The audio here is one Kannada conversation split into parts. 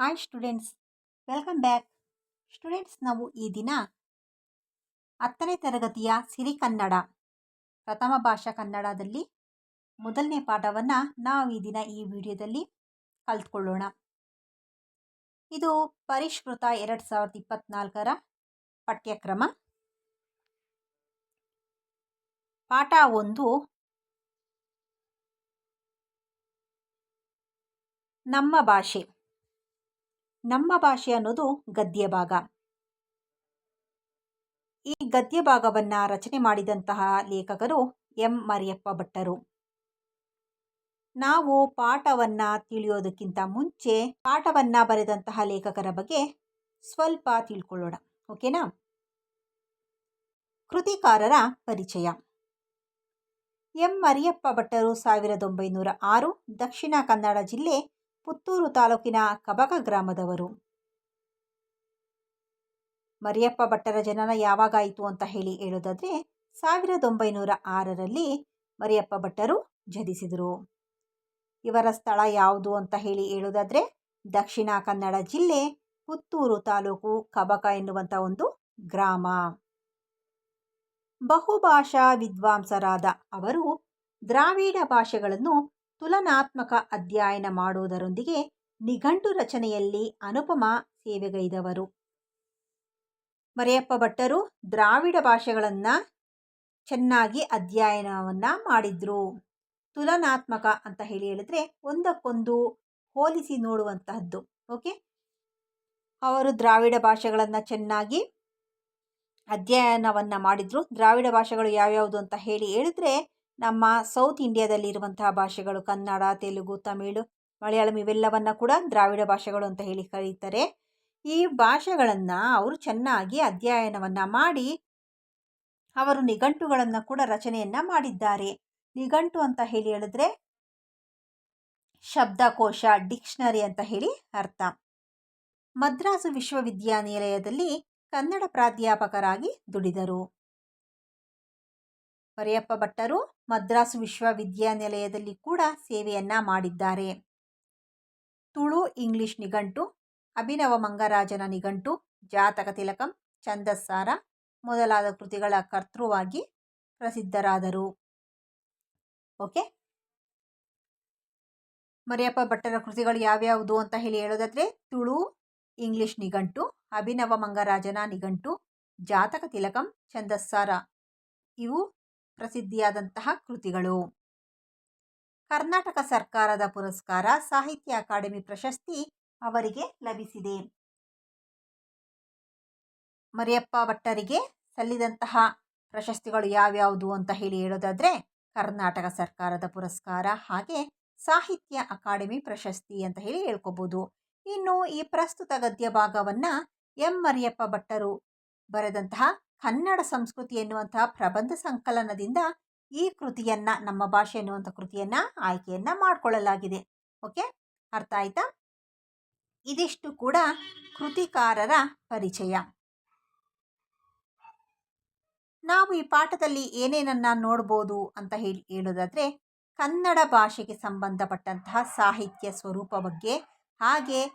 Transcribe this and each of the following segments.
Hi students welcome back students ನಾವು ಈ ದಿನ ಹತ್ತನೇ ತರಗತಿಯ ಸಿರಿ ಕನ್ನಡ, ಪ್ರಥಮ ಭಾಷಾ ಕನ್ನಡದಲ್ಲಿ ಮೊದಲನೇ ಪಾಠವನ್ನು ನಾವು ಈ ದಿನ ಈ ವಿಡಿಯೋದಲ್ಲಿ ಕಲ್ತ್ಕೊಳ್ಳೋಣ. ಇದು ಪರಿಷ್ಕೃತ ಎರಡು ಸಾವಿರದ ಇಪ್ಪತ್ತ್ನಾಲ್ಕರ ಪಠ್ಯಕ್ರಮ. ಪಾಠ ಒಂದು, ನಮ್ಮ ಭಾಷೆ. ನಮ್ಮ ಭಾಷೆ ಅನ್ನೋದು ಗದ್ಯ ಭಾಗ ಈ ಗದ್ಯ ಭಾಗವನ್ನು ರಚನೆ ಮಾಡಿದಂತಹ ಲೇಖಕರು ಎಂ. ಮರಿಯಪ್ಪ ಭಟ್ಟರು. ನಾವು ಪಾಠವನ್ನು ತಿಳಿಯೋದಕ್ಕಿಂತ ಮುಂಚೆ ಪಾಠವನ್ನು ಬರೆದಂತಹ ಲೇಖಕರ ಬಗ್ಗೆ ಸ್ವಲ್ಪ ತಿಳ್ಕೊಳ್ಳೋಣ, ಓಕೆನಾ? ಕೃತಿಕಾರರ ಪರಿಚಯ. ಎಂ. ಮರಿಯಪ್ಪ ಭಟ್ಟರು ಸಾವಿರದ ಒಂಬೈನೂರ ಆರು ದಕ್ಷಿಣ ಕನ್ನಡ ಜಿಲ್ಲೆ ಪುತ್ತೂರು ತಾಲೂಕಿನ ಕಬಕ ಗ್ರಾಮದವರು. ಮರಿಯಪ್ಪ ಭಟ್ಟರ ಜನನ ಯಾವಾಗಾಯಿತು ಅಂತ ಹೇಳಿ ಹೇಳೋದಾದ್ರೆ, ಸಾವಿರದ ಒಂಬೈನೂರ ಆರರಲ್ಲಿ ಮರಿಯಪ್ಪ ಭಟ್ಟರು ಜನಿಸಿದರು. ಇವರ ಸ್ಥಳ ಯಾವುದು ಅಂತ ಹೇಳಿ ಹೇಳೋದಾದ್ರೆ, ದಕ್ಷಿಣ ಕನ್ನಡ ಜಿಲ್ಲೆ ಪುತ್ತೂರು ತಾಲೂಕು ಕಬಕ ಎನ್ನುವಂಥ ಒಂದು ಗ್ರಾಮ. ಬಹುಭಾಷಾ ವಿದ್ವಾಂಸರಾದ ಅವರು ದ್ರಾವಿಡ ಭಾಷೆಗಳನ್ನು ತುಲನಾತ್ಮಕ ಅಧ್ಯಯನ ಮಾಡುವುದರೊಂದಿಗೆ ನಿಘಂಟು ರಚನೆಯಲ್ಲಿ ಅನುಪಮ ಸೇವೆಗೈದವರು. ಮರಿಯಪ್ಪ ಭಟ್ಟರು ದ್ರಾವಿಡ ಭಾಷೆಗಳನ್ನು ಚೆನ್ನಾಗಿ ಅಧ್ಯಯನವನ್ನು ಮಾಡಿದ್ರು. ತುಲನಾತ್ಮಕ ಅಂತ ಹೇಳಿ ಹೇಳಿದ್ರೆ ಒಂದಕ್ಕೊಂದು ಹೋಲಿಸಿ ನೋಡುವಂತಹದ್ದು, ಓಕೆ? ಅವರು ದ್ರಾವಿಡ ಭಾಷೆಗಳನ್ನು ಚೆನ್ನಾಗಿ ಅಧ್ಯಯನವನ್ನು ಮಾಡಿದ್ರು. ದ್ರಾವಿಡ ಭಾಷೆಗಳು ಯಾವ್ಯಾವುದು ಅಂತ ಹೇಳಿ ಹೇಳಿದ್ರೆ ನಮ್ಮ ಸೌತ್ ಇಂಡಿಯಾದಲ್ಲಿರುವಂತಹ ಭಾಷೆಗಳು ಕನ್ನಡ, ತೆಲುಗು, ತಮಿಳು, ಮಲಯಾಳಂ ಇವೆಲ್ಲವನ್ನು ಕೂಡ ದ್ರಾವಿಡ ಭಾಷೆಗಳು ಅಂತ ಹೇಳಿ ಕರೀತಾರೆ. ಈ ಭಾಷೆಗಳನ್ನು ಅವರು ಚೆನ್ನಾಗಿ ಅಧ್ಯಯನವನ್ನು ಮಾಡಿ ಅವರು ನಿಘಂಟುಗಳನ್ನು ಕೂಡ ರಚನೆಯನ್ನು ಮಾಡಿದ್ದಾರೆ. ನಿಘಂಟು ಅಂತ ಹೇಳಿ ಹೇಳಿದ್ರೆ ಶಬ್ದಕೋಶ, ಡಿಕ್ಷನರಿ ಅಂತ ಹೇಳಿ ಅರ್ಥ. ಮದ್ರಾಸು ವಿಶ್ವವಿದ್ಯಾನಿಲಯದಲ್ಲಿ ಕನ್ನಡ ಪ್ರಾಧ್ಯಾಪಕರಾಗಿ ದುಡಿದರು. ಮರಿಯಪ್ಪ ಭಟ್ಟರು ಮದ್ರಾಸ್ ವಿಶ್ವವಿದ್ಯಾನಿಲಯದಲ್ಲಿ ಕೂಡ ಸೇವೆಯನ್ನ ಮಾಡಿದ್ದಾರೆ. ತುಳು, ಇಂಗ್ಲಿಷ್ ನಿಘಂಟು, ಅಭಿನವ ಮಂಗರಾಜನ ನಿಘಂಟು, ಜಾತಕ ತಿಲಕಂ, ಛಂದಸ್ಸಾರ ಮೊದಲಾದ ಕೃತಿಗಳ ಕರ್ತೃವಾಗಿ ಪ್ರಸಿದ್ಧರಾದರು. ಓಕೆ? ಮರಿಯಪ್ಪ ಭಟ್ಟರ ಕೃತಿಗಳು ಯಾವ್ಯಾವುದು ಅಂತ ಹೇಳಿ ಹೇಳೋದಾದ್ರೆ ತುಳು, ಇಂಗ್ಲಿಷ್ ನಿಘಂಟು, ಅಭಿನವ ಮಂಗರಾಜನ ನಿಘಂಟು, ಜಾತಕ ತಿಲಕಂ, ಛಂದಸ್ಸಾರ. ಇವು ಪ್ರಸಿದ್ಧಿಯಾದಂತಹ ಕೃತಿಗಳು. ಕರ್ನಾಟಕ ಸರ್ಕಾರದ ಪುರಸ್ಕಾರ ಸಾಹಿತ್ಯ ಅಕಾಡೆಮಿ ಪ್ರಶಸ್ತಿ ಅವರಿಗೆ ಲಭಿಸಿದೆ. ಮರಿಯಪ್ಪ ಭಟ್ಟರಿಗೆ ಸಲ್ಲಿದಂತಹ ಪ್ರಶಸ್ತಿಗಳು ಯಾವ್ಯಾವುದು ಅಂತ ಹೇಳಿ ಹೇಳೋದಾದ್ರೆ, ಕರ್ನಾಟಕ ಸರ್ಕಾರದ ಪುರಸ್ಕಾರ ಹಾಗೆ ಸಾಹಿತ್ಯ ಅಕಾಡೆಮಿ ಪ್ರಶಸ್ತಿ ಅಂತ ಹೇಳಿ ಹೇಳ್ಕೋಬಹುದು ಇನ್ನು ಈ ಪ್ರಸ್ತುತ ಗದ್ಯ ಭಾಗವನ್ನ ಎಂ ಮರಿಯಪ್ಪ ಭಟ್ಟರು ಬರೆದಂತಹ ಕನ್ನಡ ಸಂಸ್ಕೃತಿ ಎನ್ನುವಂತಹ ಪ್ರಬಂಧ ಸಂಕಲನದಿಂದ ಈ ಕೃತಿಯನ್ನ, ನಮ್ಮ ಭಾಷೆ ಎನ್ನುವಂಥ ಕೃತಿಯನ್ನ ಆಯ್ಕೆಯನ್ನ ಮಾಡಿಕೊಳ್ಳಲಾಗಿದೆ. ಓಕೆ? ಅರ್ಥ ಆಯ್ತಾ? ಇದಿಷ್ಟು ಕೂಡ ಕೃತಿಕಾರರ ಪರಿಚಯ. ನಾವು ಈ ಪಾಠದಲ್ಲಿ ಏನೇನನ್ನ ನೋಡ್ಬೋದು ಅಂತ ಹೇಳಿ, ಹೇಳೋದಾದ್ರೆ, ಕನ್ನಡ ಭಾಷೆಗೆ ಸಂಬಂಧಪಟ್ಟಂತಹ ಸಾಹಿತ್ಯ ಸ್ವರೂಪ ಬಗ್ಗೆ, ಹಾಗೆ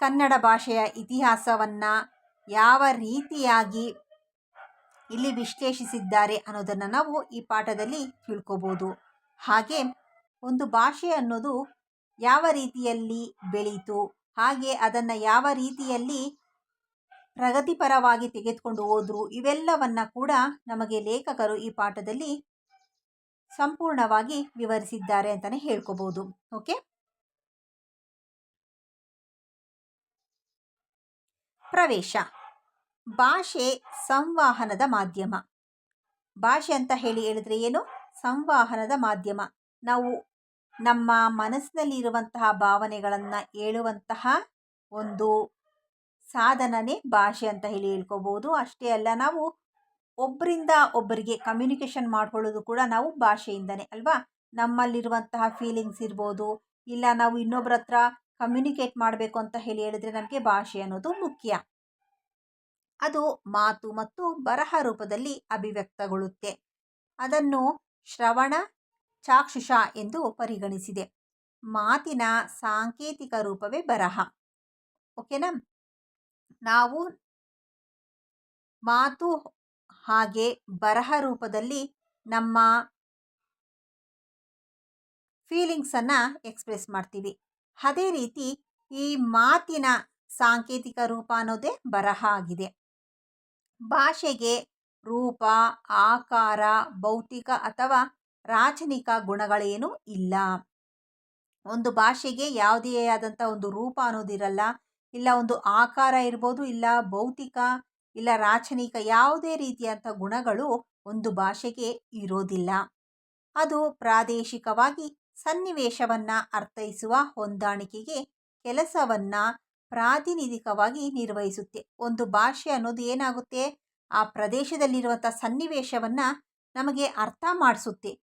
ಕನ್ನಡ ಭಾಷೆಯ ಇತಿಹಾಸವನ್ನ ಯಾವ ರೀತಿಯಾಗಿ ಇಲ್ಲಿ ವಿಶ್ಲೇಷಿಸಿದ್ದಾರೆ ಅನ್ನೋದನ್ನು ನಾವು ಈ ಪಾಠದಲ್ಲಿ ತಿಳ್ಕೋಬೋದು. ಹಾಗೆ ಒಂದು ಭಾಷೆ ಅನ್ನೋದು ಯಾವ ರೀತಿಯಲ್ಲಿ ಬೆಳೀತು, ಹಾಗೆ ಅದನ್ನು ಯಾವ ರೀತಿಯಲ್ಲಿ ಪ್ರಗತಿಪರವಾಗಿ ತೆಗೆದುಕೊಂಡು ಹೋದರು, ಇವೆಲ್ಲವನ್ನ ಕೂಡ ನಮಗೆ ಲೇಖಕರು ಈ ಪಾಠದಲ್ಲಿ ಸಂಪೂರ್ಣವಾಗಿ ವಿವರಿಸಿದ್ದಾರೆ ಅಂತಲೇ ಹೇಳ್ಕೋಬೋದು. ಓಕೆ? ಪ್ರವೇಶ. ಭಾಷೆ ಸಂವಹನದ ಮಾಧ್ಯಮ. ಭಾಷೆ ಅಂತ ಹೇಳಿ ಹೇಳಿದ್ರೆ ಏನು? ಸಂವಹನದ ಮಾಧ್ಯಮ. ನಾವು ನಮ್ಮ ಮನಸ್ಸಿನಲ್ಲಿ ಇರುವಂತಹ ಭಾವನೆಗಳನ್ನು ಹೇಳುವಂತಹ ಒಂದು ಸಾಧನನೇ ಭಾಷೆ ಅಂತ ಹೇಳಿ ಹೇಳ್ಕೋಬೋದು. ಅಷ್ಟೇ ಅಲ್ಲ, ನಾವು ಒಬ್ಬರಿಂದ ಒಬ್ಬರಿಗೆ ಕಮ್ಯುನಿಕೇಷನ್ ಮಾಡ್ಕೊಳ್ಳೋದು ಕೂಡ ನಾವು ಭಾಷೆಯಿಂದನೇ, ಅಲ್ವಾ? ನಮ್ಮಲ್ಲಿರುವಂತಹ ಫೀಲಿಂಗ್ಸ್ ಇರ್ಬೋದು, ಇಲ್ಲ ನಾವು ಇನ್ನೊಬ್ಬರ ಹತ್ರ ಕಮ್ಯುನಿಕೇಟ್ ಮಾಡಬೇಕು ಅಂತ ಹೇಳಿ ಹೇಳಿದ್ರೆ ನಮಗೆ ಭಾಷೆ ಅನ್ನೋದು ಮುಖ್ಯ. ಅದು ಮಾತು ಮತ್ತು ಬರಹ ರೂಪದಲ್ಲಿ ಅಭಿವ್ಯಕ್ತಗೊಳ್ಳುತ್ತೆ. ಅದನ್ನು ಶ್ರವಣ ಚಾಕ್ಷುಷ ಎಂದು ಪರಿಗಣಿಸಿದೆ. ಮಾತಿನ ಸಾಂಕೇತಿಕ ರೂಪವೇ ಬರಹ. ಓಕೆನಾ ನಾವು ಮಾತು ಹಾಗೆ ಬರಹ ರೂಪದಲ್ಲಿ ನಮ್ಮ ಫೀಲಿಂಗ್ಸನ್ನು ಎಕ್ಸ್ಪ್ರೆಸ್ ಮಾಡ್ತೀವಿ. ಅದೇ ರೀತಿ ಈ ಮಾತಿನ ಸಾಂಕೇತಿಕ ರೂಪ ಅನ್ನೋದೇ ಬರಹ ಆಗಿದೆ. ಭಾಷೆಗೆ ರೂಪ, ಆಕಾರ, ಭೌತಿಕ ಅಥವಾ ರಾಚನಿಕ ಗುಣಗಳೇನೂ ಇಲ್ಲ. ಒಂದು ಭಾಷೆಗೆ ಯಾವುದೇ ಆದಂಥ ಒಂದು ರೂಪ ಅನ್ನೋದಿರಲ್ಲ. ಇಲ್ಲ ಒಂದು ಆಕಾರ ಇರ್ಬೋದು, ಇಲ್ಲ ಭೌತಿಕ, ಇಲ್ಲ ರಾಚನಿಕ ಯಾವುದೇ ರೀತಿಯಾದಂಥ ಗುಣಗಳು ಒಂದು ಭಾಷೆಗೆ ಇರೋದಿಲ್ಲ. ಅದು ಪ್ರಾದೇಶಿಕವಾಗಿ ಸನ್ನಿವೇಶವನ್ನು ಅರ್ಥೈಸುವ ಹೊಂದಾಣಿಕೆಗೆ ಕೆಲಸವನ್ನು ಪ್ರಾತಿನಿಧಿಕವಾಗಿ ನಿರ್ವಹಿಸುತ್ತೆ. ಒಂದು ಭಾಷೆ ಅನ್ನೋದು ಏನಾಗುತ್ತೆ? ಆ ಪ್ರದೇಶದಲ್ಲಿರುವಂಥ ಸನ್ನಿವೇಶವನ್ನು ನಮಗೆ ಅರ್ಥ ಮಾಡಿಸುತ್ತೆ.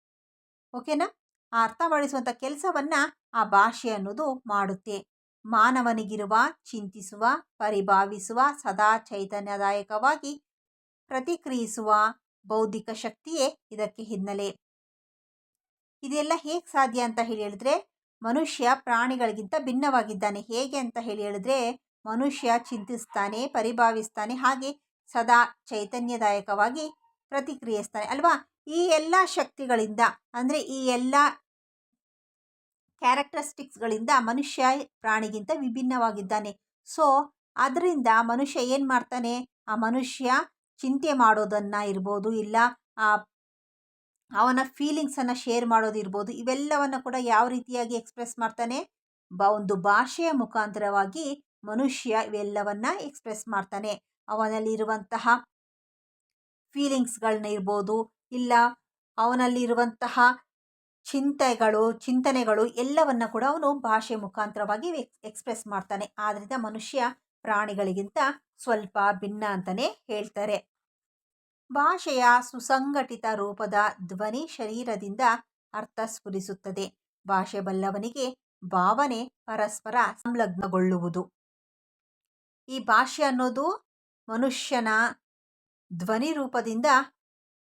ಓಕೆನಾ? ಆ ಅರ್ಥ ಮಾಡಿಸುವಂಥ ಕೆಲಸವನ್ನು ಆ ಭಾಷೆ ಅನ್ನೋದು ಮಾಡುತ್ತೆ. ಮಾನವನಿಗಿರುವ, ಚಿಂತಿಸುವ, ಪರಿಭಾವಿಸುವ, ಸದಾ ಚೈತನ್ಯದಾಯಕವಾಗಿ ಪ್ರತಿಕ್ರಿಯಿಸುವ ಬೌದ್ಧಿಕ ಶಕ್ತಿಯೇ ಇದಕ್ಕೆ ಹಿನ್ನೆಲೆ. ಇದೆಲ್ಲ ಹೇಗೆ ಸಾಧ್ಯ ಅಂತ ಹೇಳಿ ಹೇಳಿದ್ರೆ ಮನುಷ್ಯ ಪ್ರಾಣಿಗಳಿಗಿಂತ ಭಿನ್ನವಾಗಿದ್ದಾನೆ. ಹೇಗೆ ಅಂತ ಹೇಳಿ ಹೇಳಿದ್ರೆ, ಮನುಷ್ಯ ಚಿಂತಿಸ್ತಾನೆ, ಪರಿಭಾವಿಸ್ತಾನೆ, ಹಾಗೆ ಸದಾ ಚೈತನ್ಯದಾಯಕವಾಗಿ ಪ್ರತಿಕ್ರಿಯಿಸ್ತಾನೆ, ಅಲ್ವಾ? ಈ ಎಲ್ಲ ಶಕ್ತಿಗಳಿಂದ, ಅಂದರೆ ಈ ಎಲ್ಲ ಕ್ಯಾರೆಕ್ಟರಿಸ್ಟಿಕ್ಸ್ಗಳಿಂದ ಮನುಷ್ಯ ಪ್ರಾಣಿಗಿಂತ ವಿಭಿನ್ನವಾಗಿದ್ದಾನೆ. ಸೊ ಅದರಿಂದ ಮನುಷ್ಯ ಏನು ಮಾಡ್ತಾನೆ? ಆ ಮನುಷ್ಯ ಚಿಂತೆ ಮಾಡೋದನ್ನು ಇರ್ಬೋದು, ಇಲ್ಲ ಆ ಅವನ ಫೀಲಿಂಗ್ಸನ್ನು ಶೇರ್ ಮಾಡೋದಿರ್ಬೋದು ಇವೆಲ್ಲವನ್ನು ಕೂಡ ಯಾವ ರೀತಿಯಾಗಿ ಎಕ್ಸ್ಪ್ರೆಸ್ ಮಾಡ್ತಾನೆ? ಬ, ಒಂದು ಭಾಷೆಯ ಮುಖಾಂತರವಾಗಿ ಮನುಷ್ಯ ಇವೆಲ್ಲವನ್ನು ಎಕ್ಸ್ಪ್ರೆಸ್ ಮಾಡ್ತಾನೆ. ಅವನಲ್ಲಿರುವಂತಹ ಫೀಲಿಂಗ್ಸ್ಗಳನ್ನ ಇರ್ಬೋದು, ಇಲ್ಲ ಅವನಲ್ಲಿರುವಂತಹ ಚಿಂತೆಗಳು, ಚಿಂತನೆಗಳು ಎಲ್ಲವನ್ನ ಕೂಡ ಅವನು ಭಾಷೆ ಮುಖಾಂತರವಾಗಿ ಎಕ್ಸ್ಪ್ರೆಸ್ ಮಾಡ್ತಾನೆ. ಆದ್ದರಿಂದ ಮನುಷ್ಯ ಪ್ರಾಣಿಗಳಿಗಿಂತ ಸ್ವಲ್ಪ ಭಿನ್ನ ಅಂತಲೇ ಹೇಳ್ತಾರೆ. ಭಾಷೆಯ ಸುಸಂಘಟಿತ ರೂಪದ ಧ್ವನಿ ಶರೀರದಿಂದ ಅರ್ಥ ಸ್ಫುರಿಸುತ್ತದೆ. ಭಾಷೆ ಬಲ್ಲವನಿಗೆ ಭಾವನೆ ಪರಸ್ಪರ ಸಂಲಗ್ನಗೊಳ್ಳುವುದು. ಈ ಭಾಷೆ ಅನ್ನೋದು ಮನುಷ್ಯನ ಧ್ವನಿ ರೂಪದಿಂದ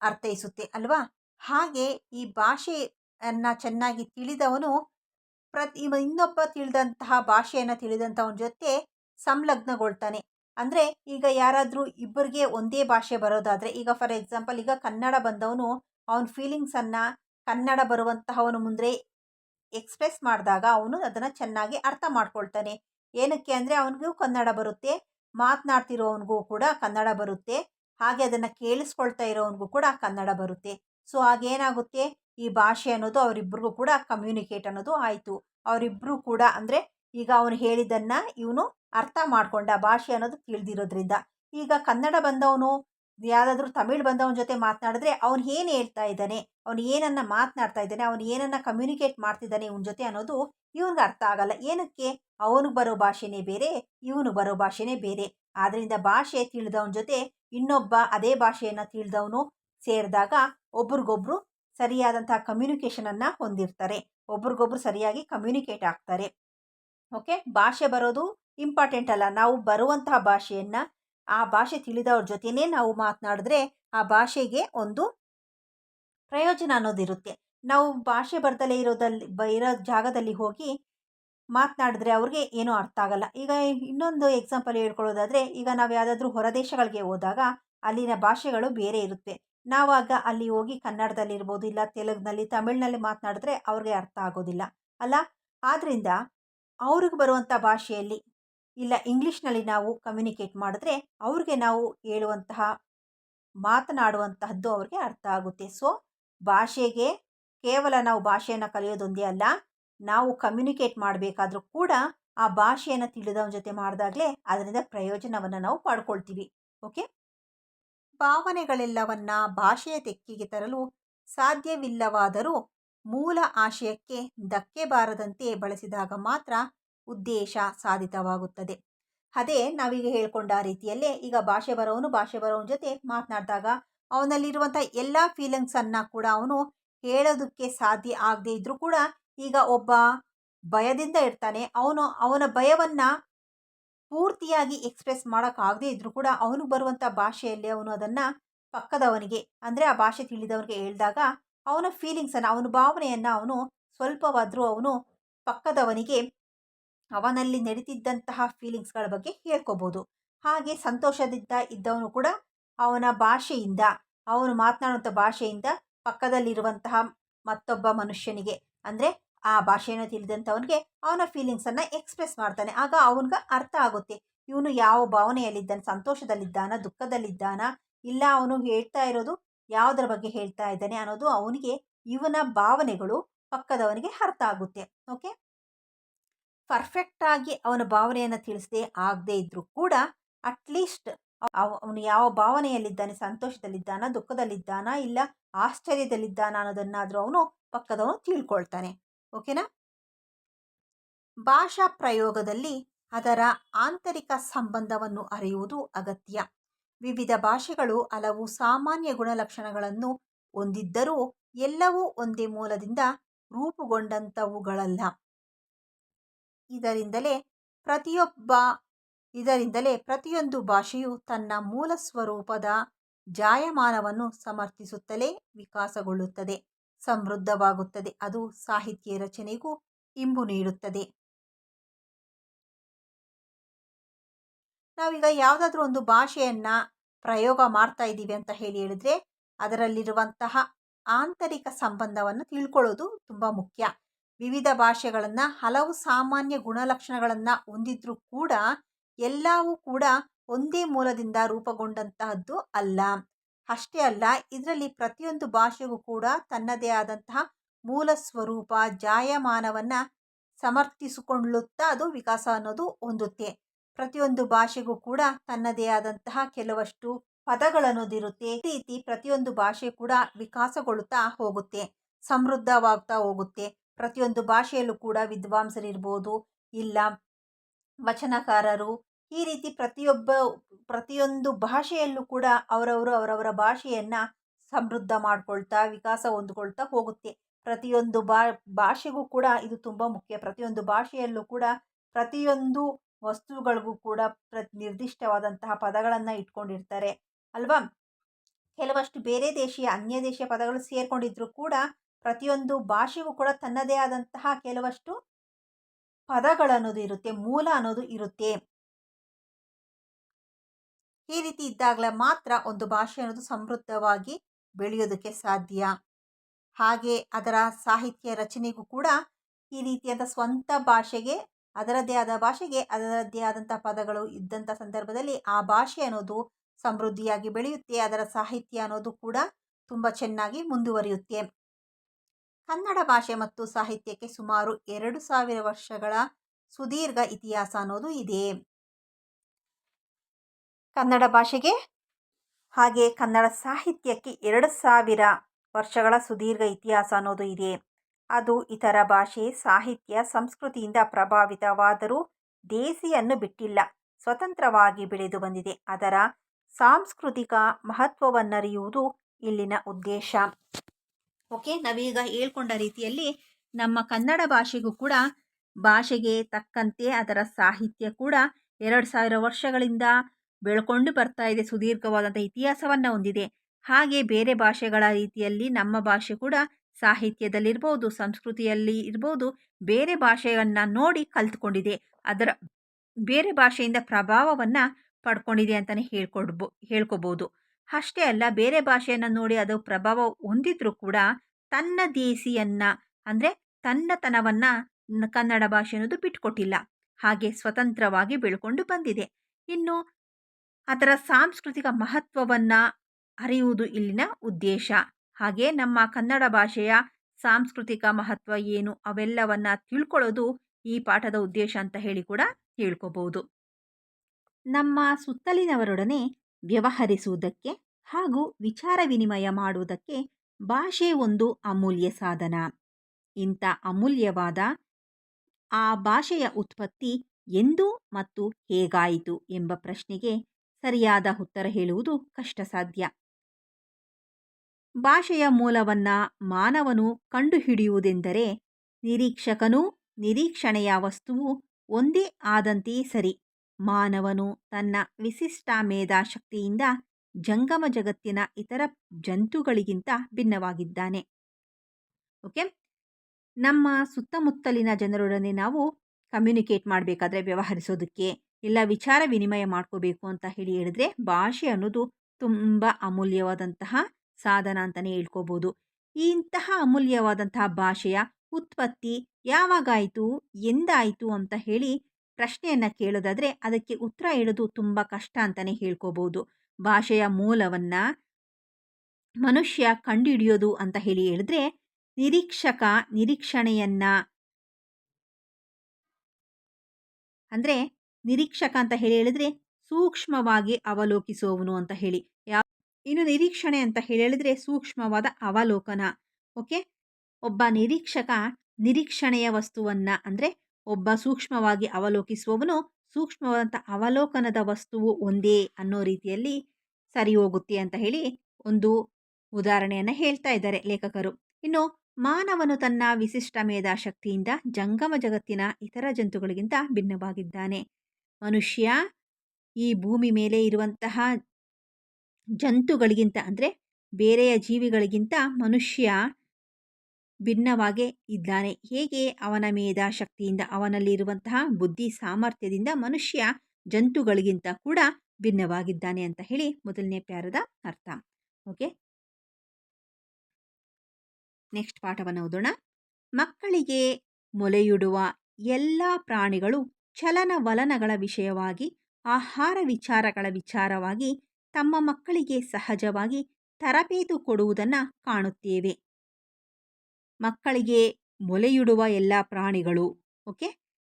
ಅರ್ಥೈಸುತ್ತೆ ಅಲ್ವಾ? ಹಾಗೆ ಈ ಭಾಷೆಯನ್ನು ಚೆನ್ನಾಗಿ ತಿಳಿದವನು ಪ್ರತಿ, ಇನ್ನೊಬ್ಬ ತಿಳಿದಂತಹ ಭಾಷೆಯನ್ನು ತಿಳಿದಂಥವನ ಜೊತೆ ಸಂಲಗ್ನಗೊಳ್ತಾನೆ. ಅಂದರೆ ಈಗ ಯಾರಾದರೂ ಇಬ್ಬರಿಗೆ ಒಂದೇ ಭಾಷೆ ಬರೋದಾದರೆ, ಈಗ ಫಾರ್ ಎಕ್ಸಾಂಪಲ್ ಈಗ ಕನ್ನಡ ಬಂದವನು ಅವನ ಫೀಲಿಂಗ್ಸನ್ನು ಕನ್ನಡ ಬರುವಂತಹವನು ಮುಂದೆ ಎಕ್ಸ್ಪ್ರೆಸ್ ಮಾಡಿದಾಗ ಅವನು ಅದನ್ನು ಚೆನ್ನಾಗಿ ಅರ್ಥ ಮಾಡ್ಕೊಳ್ತಾನೆ. ಏನಕ್ಕೆ ಅಂದರೆ ಅವನಿಗೂ ಕನ್ನಡ ಬರುತ್ತೆ, ಮಾತನಾಡ್ತಿರೋವನಿಗೂ ಕೂಡ ಕನ್ನಡ ಬರುತ್ತೆ, ಹಾಗೆ ಅದನ್ನು ಕೇಳಿಸ್ಕೊಳ್ತಾ ಇರೋವನಿಗೂ ಕೂಡ ಕನ್ನಡ ಬರುತ್ತೆ. ಸೊ ಹಾಗೇನಾಗುತ್ತೆ? ಈ ಭಾಷೆ ಅನ್ನೋದು ಅವರಿಬ್ಬರಿಗೂ ಕೂಡ ಕಮ್ಯುನಿಕೇಟ್ ಅನ್ನೋದು ಆಯಿತು. ಅವರಿಬ್ಬರೂ ಕೂಡ ಅಂದರೆ ಈಗ ಅವನು ಹೇಳಿದ್ದನ್ನು ಇವನು ಅರ್ಥ ಮಾಡಿಕೊಂಡ ಭಾಷೆ ಅನ್ನೋದು ತಿಳಿದಿರೋದ್ರಿಂದ. ಈಗ ಕನ್ನಡ ಬಂದವನು, ಯಾರಾದರೂ ತಮಿಳು ಬಂದವನ ಜೊತೆ ಮಾತನಾಡಿದ್ರೆ ಅವನು ಏನು ಹೇಳ್ತಾ ಇದ್ದಾನೆ? ಅವನು ಏನನ್ನ ಮಾತನಾಡ್ತಾ ಇದ್ದಾನೆ? ಅವನು ಏನನ್ನ ಕಮ್ಯುನಿಕೇಟ್ ಮಾಡ್ತಿದ್ದಾನೆ ಇವನ ಜೊತೆ ಅನ್ನೋದು ಇವನಿಗೆ ಅರ್ಥ ಆಗಲ್ಲ. ಏನಕ್ಕೆ? ಅವನಿಗೆ ಬರೋ ಭಾಷೆನೇ ಬೇರೆ, ಇವನು ಬರೋ ಭಾಷೆನೇ ಬೇರೆ. ಆದ್ದರಿಂದ ಭಾಷೆ ತಿಳಿದವನ ಜೊತೆ ಇನ್ನೊಬ್ಬ ಅದೇ ಭಾಷೆಯನ್ನು ತಿಳಿದವನು ಸೇರಿದಾಗ ಒಬ್ರಿಗೊಬ್ರು ಸರಿಯಾದಂತಹ ಕಮ್ಯುನಿಕೇಷನನ್ನು ಹೊಂದಿರ್ತಾರೆ. ಒಬ್ರಿಗೊಬ್ರು ಸರಿಯಾಗಿ ಕಮ್ಯುನಿಕೇಟ್ ಆಗ್ತಾರೆ. ಓಕೆ ಭಾಷೆ ಬರೋದು ಇಂಪಾರ್ಟೆಂಟ್ ಅಲ್ಲ. ನಾವು ಬರುವಂತಹ ಭಾಷೆಯನ್ನು, ಆ ಭಾಷೆ ತಿಳಿದವ್ರ ಜೊತೆನೇ ನಾವು ಮಾತನಾಡಿದ್ರೆ ಆ ಭಾಷೆಗೆ ಒಂದು ಪ್ರಯೋಜನ ಅನ್ನೋದಿರುತ್ತೆ ನಾವು ಭಾಷೆ ಬರ್ದಲೇ ಇರೋದಲ್ಲಿ ಇರೋ ಜಾಗದಲ್ಲಿ ಹೋಗಿ ಮಾತನಾಡಿದ್ರೆ ಅವ್ರಿಗೆ ಏನೂ ಅರ್ಥ ಆಗಲ್ಲ. ಈಗ ಇನ್ನೊಂದು ಎಕ್ಸಾಂಪಲ್ ಹೇಳ್ಕೊಳ್ಳೋದಾದರೆ, ಈಗ ನಾವು ಯಾವುದಾದ್ರೂ ಹೊರದೇಶಗಳಿಗೆ ಹೋದಾಗ ಅಲ್ಲಿನ ಭಾಷೆಗಳು ಬೇರೆ ಇರುತ್ತೆ. ನಾವಾಗ ಅಲ್ಲಿ ಹೋಗಿ ಕನ್ನಡದಲ್ಲಿರ್ಬೋದು, ಇಲ್ಲ ತೆಲುಗಿನಲ್ಲಿ, ತಮಿಳಿನಲ್ಲಿ ಮಾತನಾಡಿದ್ರೆ ಅವ್ರಿಗೆ ಅರ್ಥ ಆಗೋದಿಲ್ಲ. ಅಲ್ಲ? ಆದ್ದರಿಂದ ಅವ್ರಿಗೆ ಬರುವಂಥ ಭಾಷೆಯಲ್ಲಿ ಇಲ್ಲ ಇಂಗ್ಲೀಷ್ನಲ್ಲಿ ನಾವು ಕಮ್ಯುನಿಕೇಟ್ ಮಾಡಿದ್ರೆ ಅವ್ರಿಗೆ ನಾವು ಹೇಳುವಂತಹ, ಮಾತನಾಡುವಂತಹದ್ದು ಅವ್ರಿಗೆ ಅರ್ಥ ಆಗುತ್ತೆ. ಸೊ ಭಾಷೆಗೆ ಕೇವಲ ನಾವು ಭಾಷೆಯನ್ನು ಕಲಿಯೋದೊಂದೇ ಅಲ್ಲ, ನಾವು ಕಮ್ಯುನಿಕೇಟ್ ಮಾಡಬೇಕಾದ್ರೂ ಕೂಡ ಆ ಭಾಷೆಯನ್ನು ತಿಳಿದವನ ಜೊತೆ ಮಾಡಿದಾಗಲೇ ಅದರಿಂದ ಪ್ರಯೋಜನವನ್ನು ನಾವು ಪಡ್ಕೊಳ್ತೀವಿ. ಓಕೆ ಭಾವನೆಗಳೆಲ್ಲವನ್ನ ಭಾಷೆಯ ತೆಕ್ಕಿಗೆ ತರಲು ಸಾಧ್ಯವಿಲ್ಲವಾದರೂ ಮೂಲ ಆಶಯಕ್ಕೆ ಧಕ್ಕೆ ಬಾರದಂತೆ ಬಳಸಿದಾಗ ಮಾತ್ರ ಉದ್ದೇಶ ಸಾಧಿತವಾಗುತ್ತದೆ. ಅದೇ ನಾವೀಗ ಹೇಳ್ಕೊಂಡ ರೀತಿಯಲ್ಲೇ ಈಗ ಭಾಷೆ ಬರೋವನು ಭಾಷೆ ಬರೋವನ ಜೊತೆ ಮಾತನಾಡಿದಾಗ ಅವನಲ್ಲಿರುವಂಥ ಎಲ್ಲ ಫೀಲಿಂಗ್ಸನ್ನು ಕೂಡ ಅವನು ಹೇಳೋದಕ್ಕೆ ಸಾಧ್ಯ ಆಗದೇ ಇದ್ದರೂ ಕೂಡ ಈಗ ಒಬ್ಬ ಭಯದಿಂದ ಇರ್ತಾನೆ. ಅವನು, ಅವನ ಭಯವನ್ನು ಪೂರ್ತಿಯಾಗಿ ಎಕ್ಸ್ಪ್ರೆಸ್ ಮಾಡೋಕ್ಕಾಗದೇ ಇದ್ದರೂ ಕೂಡ ಅವನು ಬರುವಂಥ ಭಾಷೆಯಲ್ಲಿ ಅವನು ಅದನ್ನು ಪಕ್ಕದವನಿಗೆ, ಅಂದರೆ ಆ ಭಾಷೆ ತಿಳಿದವನಿಗೆ ಹೇಳಿದಾಗ ಅವನ ಫೀಲಿಂಗ್ಸನ್ನು ಅವನ ಭಾವನೆಯನ್ನು ಅವನು ಸ್ವಲ್ಪವಾದರೂ ಅವನು ಪಕ್ಕದವನಿಗೆ ಅವನಲ್ಲಿ ನಡೀತಿದ್ದಂತಹ ಫೀಲಿಂಗ್ಸ್ಗಳ ಬಗ್ಗೆ ಹೇಳ್ಕೋಬೋದು. ಹಾಗೆ ಸಂತೋಷದಿಂದ ಇದ್ದವನು ಕೂಡ ಅವನ ಭಾಷೆಯಿಂದ, ಅವನು ಮಾತನಾಡುವಂಥ ಭಾಷೆಯಿಂದ ಪಕ್ಕದಲ್ಲಿರುವಂತಹ ಮತ್ತೊಬ್ಬ ಮನುಷ್ಯನಿಗೆ, ಅಂದರೆ ಆ ಭಾಷೆಯನ್ನು ತಿಳಿದಂಥವನಿಗೆ ಅವನ ಫೀಲಿಂಗ್ಸನ್ನು ಎಕ್ಸ್ಪ್ರೆಸ್ ಮಾಡ್ತಾನೆ. ಆಗ ಅವನಿಗೆ ಅರ್ಥ ಆಗುತ್ತೆ. ಇವನು ಯಾವ ಭಾವನೆಯಲ್ಲಿದ್ದಾನೆ, ಸಂತೋಷದಲ್ಲಿದ್ದಾನ, ದುಃಖದಲ್ಲಿದ್ದಾನ, ಇಲ್ಲ ಅವನು ಹೇಳ್ತಾ ಇರೋದು ಯಾವುದರ ಬಗ್ಗೆ ಹೇಳ್ತಾ ಇದ್ದಾನೆ ಅನ್ನೋದು ಅವನಿಗೆ, ಇವನ ಭಾವನೆಗಳು ಪಕ್ಕದವನಿಗೆ ಅರ್ಥ ಆಗುತ್ತೆ ಓಕೆ ಪರ್ಫೆಕ್ಟಾಗಿ ಅವನ ಭಾವನೆಯನ್ನು ತಿಳಿಸದೆ ಆಗದೇ ಇದ್ದರೂ ಕೂಡ ಅಟ್ಲೀಸ್ಟ್ ಅವನು ಯಾವ ಭಾವನೆಯಲ್ಲಿದ್ದಾನೆ, ಸಂತೋಷದಲ್ಲಿದ್ದಾನ, ದುಃಖದಲ್ಲಿದ್ದಾನ, ಇಲ್ಲ ಆಶ್ಚರ್ಯದಲ್ಲಿದ್ದಾನ ಅನ್ನೋದನ್ನಾದರೂ ಅವನು ಪಕ್ಕದವನು ತಿಳ್ಕೊಳ್ತಾನೆ ಓಕೆನಾ ಭಾಷಾ ಪ್ರಯೋಗದಲ್ಲಿ ಅದರ ಆಂತರಿಕ ಸಂಬಂಧವನ್ನು ಅರಿಯುವುದು ಅಗತ್ಯ. ವಿವಿಧ ಭಾಷೆಗಳು ಹಲವು ಸಾಮಾನ್ಯ ಗುಣಲಕ್ಷಣಗಳನ್ನು ಹೊಂದಿದ್ದರೂ ಎಲ್ಲವೂ ಒಂದೇ ಮೂಲದಿಂದ ರೂಪುಗೊಂಡಂಥವುಗಳಲ್ಲ. ಇದರಿಂದಲೇ ಪ್ರತಿಯೊಬ್ಬ, ಇದರಿಂದಲೇ ಪ್ರತಿಯೊಂದು ಭಾಷೆಯು ತನ್ನ ಮೂಲ ಸ್ವರೂಪದ ಜಾಯಮಾನವನ್ನು ಸಮರ್ಥಿಸುತ್ತಲೇ ವಿಕಾಸಗೊಳ್ಳುತ್ತದೆ, ಸಮೃದ್ಧವಾಗುತ್ತದೆ. ಅದು ಸಾಹಿತ್ಯ ರಚನೆಗೂ ಇಂಬು ನೀಡುತ್ತದೆ. ನಾವೀಗ ಯಾವುದಾದ್ರೂ ಒಂದು ಭಾಷೆಯನ್ನು ಪ್ರಯೋಗ ಮಾಡ್ತಾ ಇದ್ದೀವಿ ಅಂತ ಹೇಳಿ ಹೇಳಿದ್ರೆ, ಅದರಲ್ಲಿರುವಂತಹ ಆಂತರಿಕ ಸಂಬಂಧವನ್ನು ತಿಳ್ಕೊಳ್ಳೋದು ತುಂಬ ಮುಖ್ಯ. ವಿವಿಧ ಭಾಷೆಗಳನ್ನು ಹಲವು ಸಾಮಾನ್ಯ ಗುಣಲಕ್ಷಣಗಳನ್ನು ಹೊಂದಿದ್ರೂ ಕೂಡ ಎಲ್ಲವೂ ಕೂಡ ಒಂದೇ ಮೂಲದಿಂದ ರೂಪುಗೊಂಡಂತಹದ್ದು ಅಲ್ಲ. ಅಷ್ಟೇ ಅಲ್ಲ, ಇದರಲ್ಲಿ ಪ್ರತಿಯೊಂದು ಭಾಷೆಗೂ ಕೂಡ ತನ್ನದೇ ಆದಂತಹ ಮೂಲ ಸ್ವರೂಪ, ಜಾಯಮಾನವನ್ನು ಸಮರ್ಥಿಸಿಕೊಳ್ಳುತ್ತಾ ಅದು ವಿಕಾಸ ಅನ್ನೋದು ಹೊಂದುತ್ತೆ. ಪ್ರತಿಯೊಂದು ಭಾಷೆಗೂ ಕೂಡ ತನ್ನದೇ ಆದಂತಹ ಕೆಲವಷ್ಟು ಪದಗಳನ್ನೋದಿರುತ್ತೆ ಈ ರೀತಿ ಪ್ರತಿಯೊಂದು ಭಾಷೆ ಕೂಡ ವಿಕಾಸಗೊಳ್ಳುತ್ತಾ ಹೋಗುತ್ತೆ, ಸಮೃದ್ಧವಾಗ್ತಾ ಹೋಗುತ್ತೆ. ಪ್ರತಿಯೊಂದು ಭಾಷೆಯಲ್ಲೂ ಕೂಡ ವಿದ್ವಾಂಸರಿರ್ಬೋದು, ಇಲ್ಲ ವಚನಕಾರರು, ಈ ರೀತಿ ಪ್ರತಿಯೊಬ್ಬ, ಪ್ರತಿಯೊಂದು ಭಾಷೆಯಲ್ಲೂ ಕೂಡ ಅವರವರು ಅವರವರ ಭಾಷೆಯನ್ನು ಸಮೃದ್ಧ ಮಾಡ್ಕೊಳ್ತಾ, ವಿಕಾಸ ಹೊಂದ್ಕೊಳ್ತಾ ಹೋಗುತ್ತೆ. ಪ್ರತಿಯೊಂದು ಭಾಷೆಗೂ ಕೂಡ ಇದು ತುಂಬ ಮುಖ್ಯ. ಪ್ರತಿಯೊಂದು ಭಾಷೆಯಲ್ಲೂ ಕೂಡ ಪ್ರತಿಯೊಂದು ವಸ್ತುಗಳಿಗೂ ಕೂಡ ಪ್ರತಿ ನಿರ್ದಿಷ್ಟವಾದಂತಹ ಪದಗಳನ್ನು ಇಟ್ಕೊಂಡಿರ್ತಾರೆ. ಅಲ್ವಾ? ಕೆಲವಷ್ಟು ಬೇರೆ ದೇಶೀಯ, ಅನ್ಯ ದೇಶೀಯ ಪದಗಳು ಸೇರ್ಕೊಂಡಿದ್ರೂ ಕೂಡ ಪ್ರತಿಯೊಂದು ಭಾಷೆಗೂ ಕೂಡ ತನ್ನದೇ ಆದಂತಹ ಕೆಲವಷ್ಟು ಪದಗಳನ್ನೋದು ಇರುತ್ತೆ, ಮೂಲ ಅನ್ನೋದು ಇರುತ್ತೆ. ಈ ರೀತಿ ಇದ್ದಾಗಲೇ ಮಾತ್ರ ಒಂದು ಭಾಷೆ ಅನ್ನೋದು ಸಮೃದ್ಧವಾಗಿ ಬೆಳೆಯೋದಕ್ಕೆ ಸಾಧ್ಯ. ಹಾಗೆ ಅದರ ಸಾಹಿತ್ಯ ರಚನೆಗೂ ಕೂಡ ಈ ರೀತಿಯಾದ ಸ್ವಂತ ಭಾಷೆಗೆ ಅದರದ್ದೇ ಆದ ಭಾಷೆಗೆ ಅದರದ್ದೇ ಆದಂಥ ಪದಗಳು ಇದ್ದಂಥ ಸಂದರ್ಭದಲ್ಲಿ ಆ ಭಾಷೆ ಅನ್ನೋದು ಸಮೃದ್ಧಿಯಾಗಿ ಬೆಳೆಯುತ್ತೆ, ಅದರ ಸಾಹಿತ್ಯ ಅನ್ನೋದು ಕೂಡ ತುಂಬ ಚೆನ್ನಾಗಿ ಮುಂದುವರಿಯುತ್ತೆ. ಕನ್ನಡ ಭಾಷೆ ಮತ್ತು ಸಾಹಿತ್ಯಕ್ಕೆ ಸುಮಾರು ಎರಡು ಸಾವಿರ ವರ್ಷಗಳ ಸುದೀರ್ಘ ಇತಿಹಾಸ ಅನ್ನೋದು ಇದೆ. ಕನ್ನಡ ಭಾಷೆಗೆ ಹಾಗೆ ಕನ್ನಡ ಸಾಹಿತ್ಯಕ್ಕೆ ಎರಡು ಸಾವಿರ ವರ್ಷಗಳ ಸುದೀರ್ಘ ಇತಿಹಾಸ ಅನ್ನೋದು ಇದೆ. ಅದು ಇತರ ಭಾಷೆ, ಸಾಹಿತ್ಯ, ಸಂಸ್ಕೃತಿಯಿಂದ ಪ್ರಭಾವಿತವಾದರೂ ದೇಸಿಯನ್ನು ಬಿಟ್ಟಿಲ್ಲ. ಸ್ವತಂತ್ರವಾಗಿ ಬೆಳೆದು ಬಂದಿದೆ. ಅದರ ಸಾಂಸ್ಕೃತಿಕ ಮಹತ್ವವನ್ನರಿಯುವುದು ಇಲ್ಲಿನ ಉದ್ದೇಶ. ಓಕೆ, ನಾವೀಗ ಹೇಳ್ಕೊಂಡ ರೀತಿಯಲ್ಲಿ ನಮ್ಮ ಕನ್ನಡ ಭಾಷೆಗೂ ಕೂಡ ಭಾಷೆಗೆ ತಕ್ಕಂತೆ ಅದರ ಸಾಹಿತ್ಯ ಕೂಡ ಎರಡು ಸಾವಿರ ವರ್ಷಗಳಿಂದ ಬೆಳ್ಕೊಂಡು ಬರ್ತಾ ಇದೆ. ಸುದೀರ್ಘವಾದಂಥ ಇತಿಹಾಸವನ್ನು ಹೊಂದಿದೆ. ಹಾಗೆ ಬೇರೆ ಭಾಷೆಗಳ ರೀತಿಯಲ್ಲಿ ನಮ್ಮ ಭಾಷೆ ಕೂಡ ಸಾಹಿತ್ಯದಲ್ಲಿರ್ಬೋದು, ಸಂಸ್ಕೃತಿಯಲ್ಲಿ ಇರ್ಬೋದು, ಬೇರೆ ಭಾಷೆಯನ್ನು ನೋಡಿ ಕಲ್ತ್ಕೊಂಡಿದೆ. ಅದರ ಬೇರೆ ಭಾಷೆಯಿಂದ ಪ್ರಭಾವವನ್ನು ಪಡ್ಕೊಂಡಿದೆ ಅಂತಲೇ ಹೇಳ್ಕೊಡ್ಬೋ, ಹೇಳ್ಕೊಬೋದು. ಅಷ್ಟೇ ಅಲ್ಲ, ಬೇರೆ ಭಾಷೆಯನ್ನು ನೋಡಿ ಅದು ಪ್ರಭಾವ ಹೊಂದಿದ್ರೂ ಕೂಡ ತನ್ನ ದೇಸಿಯನ್ನು, ಅಂದರೆ ತನ್ನತನವನ್ನು ಕನ್ನಡ ಭಾಷೆ ಅನ್ನೋದು ಬಿಟ್ಕೊಟ್ಟಿಲ್ಲ. ಹಾಗೆ ಸ್ವತಂತ್ರವಾಗಿ ಬೆಳ್ಕೊಂಡು ಬಂದಿದೆ. ಇನ್ನು ಅದರ ಸಾಂಸ್ಕೃತಿಕ ಮಹತ್ವವನ್ನು ಅರಿಯುವುದು ಇಲ್ಲಿನ ಉದ್ದೇಶ. ಹಾಗೆ ನಮ್ಮ ಕನ್ನಡ ಭಾಷೆಯ ಸಾಂಸ್ಕೃತಿಕ ಮಹತ್ವ ಏನು ಅವೆಲ್ಲವನ್ನ ತಿಳ್ಕೊಳ್ಳೋದು ಈ ಪಾಠದ ಉದ್ದೇಶ ಅಂತ ಹೇಳಿ ಕೂಡ ತಿಳ್ಕೋಬಹುದು ನಮ್ಮ ಸುತ್ತಲಿನವರೊಡನೆ ವ್ಯವಹರಿಸುವುದಕ್ಕೆ ಹಾಗೂ ವಿಚಾರ ವಿನಿಮಯ ಮಾಡುವುದಕ್ಕೆ ಭಾಷೆ ಒಂದು ಅಮೂಲ್ಯ ಸಾಧನ. ಇಂಥ ಅಮೂಲ್ಯವಾದ ಆ ಭಾಷೆಯ ಉತ್ಪತ್ತಿ ಎಂದು ಮತ್ತು ಹೇಗಾಯಿತು ಎಂಬ ಪ್ರಶ್ನೆಗೆ ಸರಿಯಾದ ಉತ್ತರ ಹೇಳುವುದು ಕಷ್ಟ ಸಾಧ್ಯ ಭಾಷೆಯ ಮೂಲವನ್ನು ಮಾನವನು ಕಂಡುಹಿಡಿಯುವುದೆಂದರೆ ನಿರೀಕ್ಷಕನೂ ನಿರೀಕ್ಷಣೆಯ ವಸ್ತುವು ಒಂದೇ ಆದಂತೆ ಸರಿ. ಮಾನವನು ತನ್ನ ವಿಶಿಷ್ಟ ಮೇಧಾಶಕ್ತಿಯಿಂದ ಜಂಗಮ ಜಗತ್ತಿನ ಇತರ ಜಂತುಗಳಿಗಿಂತ ಭಿನ್ನವಾಗಿದ್ದಾನೆ. ಓಕೆ? ನಮ್ಮ ಸುತ್ತಮುತ್ತಲಿನ ಜನರೊಡನೆ ನಾವು ಕಮ್ಯುನಿಕೇಟ್ ಮಾಡಬೇಕಾದ್ರೆ ವ್ಯವಹರಿಸೋದಕ್ಕೆ ಇಲ್ಲ ವಿಚಾರ ವಿನಿಮಯ ಮಾಡ್ಕೋಬೇಕು ಅಂತ ಹೇಳಿ ಹೇಳಿದ್ರೆ ಭಾಷೆ ಅನ್ನೋದು ತುಂಬ ಅಮೂಲ್ಯವಾದಂತಹ ಸಾಧನ ಅಂತಲೇ ಹೇಳ್ಕೋಬೋದು. ಇಂತಹ ಅಮೂಲ್ಯವಾದಂತಹ ಭಾಷೆಯ ಉತ್ಪತ್ತಿ ಯಾವಾಗಾಯಿತು, ಎಂದಾಯಿತು ಅಂತ ಹೇಳಿ ಪ್ರಶ್ನೆಯನ್ನು ಕೇಳೋದಾದರೆ ಅದಕ್ಕೆ ಉತ್ತರ ಹೇಳೋದು ತುಂಬ ಕಷ್ಟ ಅಂತಲೇ ಹೇಳ್ಕೋಬೋದು. ಭಾಷೆಯ ಮೂಲವನ್ನು ಮನುಷ್ಯ ಕಂಡುಹಿಡಿಯೋದು ಅಂತ ಹೇಳಿ ಹೇಳಿದ್ರೆ ನಿರೀಕ್ಷಕ ನಿರೀಕ್ಷಣೆಯನ್ನ ಅಂದರೆ ನಿರೀಕ್ಷಕ ಅಂತ ಹೇಳಿ ಹೇಳಿದ್ರೆ ಸೂಕ್ಷ್ಮವಾಗಿ ಅವಲೋಕಿಸುವವನು ಅಂತ ಹೇಳಿ. ಇನ್ನು ನಿರೀಕ್ಷಣೆ ಅಂತ ಹೇಳಿದ್ರೆ ಸೂಕ್ಷ್ಮವಾದ ಅವಲೋಕನ, ಓಕೆ? ಒಬ್ಬ ನಿರೀಕ್ಷಕ ನಿರೀಕ್ಷಣೆಯ ವಸ್ತುವನ್ನ ಅಂದರೆ ಒಬ್ಬ ಸೂಕ್ಷ್ಮವಾಗಿ ಅವಲೋಕಿಸುವವನು ಸೂಕ್ಷ್ಮವಾದಂಥ ಅವಲೋಕನದ ವಸ್ತುವು ಒಂದೇ ಅನ್ನೋ ರೀತಿಯಲ್ಲಿ ಸರಿ ಹೋಗುತ್ತೆ ಅಂತ ಹೇಳಿ ಒಂದು ಉದಾಹರಣೆಯನ್ನು ಹೇಳ್ತಾ ಇದ್ದಾರೆ ಲೇಖಕರು. ಇನ್ನು ಮಾನವನು ತನ್ನ ವಿಶಿಷ್ಟ ಮೇಧಾಶಕ್ತಿಯಿಂದ ಜಂಗಮ ಜಗತ್ತಿನ ಇತರ ಜಂತುಗಳಿಗಿಂತ ಭಿನ್ನವಾಗಿದ್ದಾನೆ. ಮನುಷ್ಯ ಈ ಭೂಮಿ ಮೇಲೆ ಇರುವಂತಹ ಜಂತುಗಳಿಗಿಂತ ಅಂದರೆ ಬೇರೆಯ ಜೀವಿಗಳಿಗಿಂತ ಮನುಷ್ಯ ಭಿನ್ನವಾಗೇ ಇದ್ದಾನೆ. ಹೇಗೆ ಅವನ ಮೇಧಾಶಕ್ತಿಯಿಂದ ಅವನಲ್ಲಿರುವಂತಹ ಬುದ್ಧಿ ಸಾಮರ್ಥ್ಯದಿಂದ ಮನುಷ್ಯ ಜಂತುಗಳಿಗಿಂತ ಕೂಡ ಭಿನ್ನವಾಗಿದ್ದಾನೆ ಅಂತ ಹೇಳಿ ಮೊದಲನೇ ಪ್ಯಾರದ ಅರ್ಥ. ಓಕೆ? ನೆಕ್ಸ್ಟ್ ಪಾಠವನ್ನು ಓದೋಣ. ಮಕ್ಕಳಿಗೆ ಮೊಲೆಯುಡುವ ಎಲ್ಲ ಪ್ರಾಣಿಗಳು ಚಲನವಲನಗಳ ವಿಷಯವಾಗಿ, ಆಹಾರ ವಿಚಾರಗಳ ವಿಚಾರವಾಗಿ ತಮ್ಮ ಮಕ್ಕಳಿಗೆ ಸಹಜವಾಗಿ ತರಬೇತು ಕೊಡುವುದನ್ನು ಕಾಣುತ್ತೇವೆ. ಮಕ್ಕಳಿಗೆ ಮೊಲೆಯಿಡುವ ಎಲ್ಲ ಪ್ರಾಣಿಗಳು, ಓಕೆ?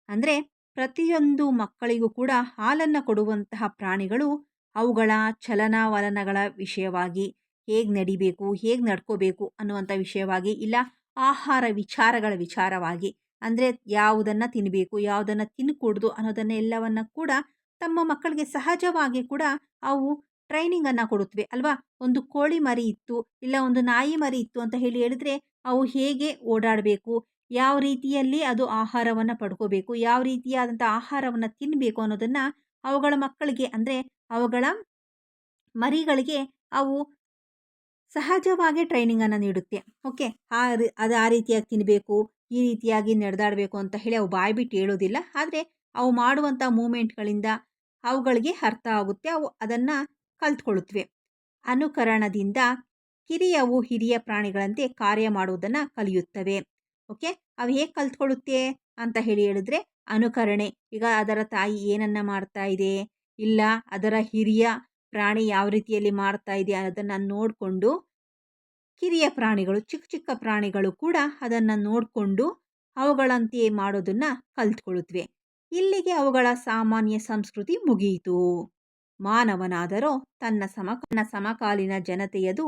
ಅಂದರೆ ಪ್ರತಿಯೊಂದು ಮಕ್ಕಳಿಗೂ ಕೂಡ ಹಾಲನ್ನು ಕೊಡುವಂತಹ ಪ್ರಾಣಿಗಳು ಅವುಗಳ ಚಲನವಲನಗಳ ವಿಷಯವಾಗಿ ಹೇಗೆ ನಡಿಬೇಕು, ಹೇಗೆ ನಡ್ಕೋಬೇಕು ಅನ್ನುವಂಥ ವಿಷಯವಾಗಿ ಇಲ್ಲ, ಆಹಾರ ವಿಚಾರಗಳ ವಿಚಾರವಾಗಿ. ಅಂದರೆ ಯಾವುದನ್ನು ತಿನ್ನಬೇಕು ಯಾವುದನ್ನು ತಿನ್ನಕೂಡ್ದು ಅನ್ನೋದನ್ನ ಎಲ್ಲವನ್ನ ಕೂಡ ತಮ್ಮ ಮಕ್ಕಳಿಗೆ ಸಹಜವಾಗಿ ಕೂಡ ಅವು ಟ್ರೈನಿಂಗನ್ನು ಕೊಡುತ್ತವೆ. ಅಲ್ವಾ? ಒಂದು ಕೋಳಿ ಮರಿ ಇತ್ತು, ಇಲ್ಲ ಒಂದು ನಾಯಿ ಮರಿ ಇತ್ತು ಅಂತ ಹೇಳಿ ಹೇಳಿದ್ರೆ ಅವು ಹೇಗೆ ಓಡಾಡಬೇಕು? ಯಾವ ರೀತಿಯಲ್ಲಿ ಅದು ಆಹಾರವನ್ನು ಪಡ್ಕೋಬೇಕು? ಯಾವ ರೀತಿಯಾದಂಥ ಆಹಾರವನ್ನು ತಿನ್ನಬೇಕು ಅನ್ನೋದನ್ನು ಅವುಗಳ ಮಕ್ಕಳಿಗೆ, ಅಂದರೆ ಅವುಗಳ ಮರಿಗಳಿಗೆ ಅವು ಸಹಜವಾಗಿ ಟ್ರೈನಿಂಗನ್ನು ನೀಡುತ್ತೆ. ಓಕೆ ಆ ಅದು ಆ ರೀತಿಯಾಗಿ ತಿನ್ನಬೇಕು ಈ ರೀತಿಯಾಗಿ ನಡೆದಾಡಬೇಕು ಅಂತ ಹೇಳಿ ಅವು ಬಾಯಿ ಬಿಟ್ಟು ಹೇಳೋದಿಲ್ಲ. ಆದರೆ ಅವು ಮಾಡುವಂಥ ಮೂಮೆಂಟ್ಗಳಿಂದ ಅವುಗಳಿಗೆ ಅರ್ಥ ಆಗುತ್ತೆ. ಅವು ಅದನ್ನು ಕಲ್ತ್ಕೊಳ್ಳುತ್ತವೆ ಅನುಕರಣದಿಂದ ಕಿರಿಯವು ಹಿರಿಯ ಪ್ರಾಣಿಗಳಂತೆ ಕಾರ್ಯ ಮಾಡುವುದನ್ನು ಕಲಿಯುತ್ತವೆ. ಓಕೆ? ಅವು ಹೇಗೆ ಕಲ್ತ್ಕೊಳ್ಳುತ್ತೆ ಅಂತ ಹೇಳಿ ಹೇಳಿದ್ರೆ ಅನುಕರಣೆ. ಈಗ ಅದರ ತಾಯಿ ಏನನ್ನ ಮಾಡ್ತಾ ಇದೆ? ಇಲ್ಲ, ಅದರ ಹಿರಿಯ ಪ್ರಾಣಿ ಯಾವ ರೀತಿಯಲ್ಲಿ ಮಾಡ್ತಾ ಇದೆ ಅದನ್ನು ನೋಡಿಕೊಂಡು ಕಿರಿಯ ಪ್ರಾಣಿಗಳು, ಚಿಕ್ಕ ಚಿಕ್ಕ ಪ್ರಾಣಿಗಳು ಕೂಡ ಅದನ್ನು ನೋಡಿಕೊಂಡು ಅವುಗಳಂತೆಯೇ ಮಾಡೋದನ್ನು ಕಲ್ತ್ಕೊಳ್ಳುತ್ತವೆ ಇಲ್ಲಿಗೆ ಅವುಗಳ ಸಾಮಾನ್ಯ ಸಂಸ್ಕೃತಿ ಮುಗಿಯಿತು ಮಾನವನಾದರೂ ತನ್ನ ಸಮ ಸಮಕಾಲೀನ ಜನತೆಯದು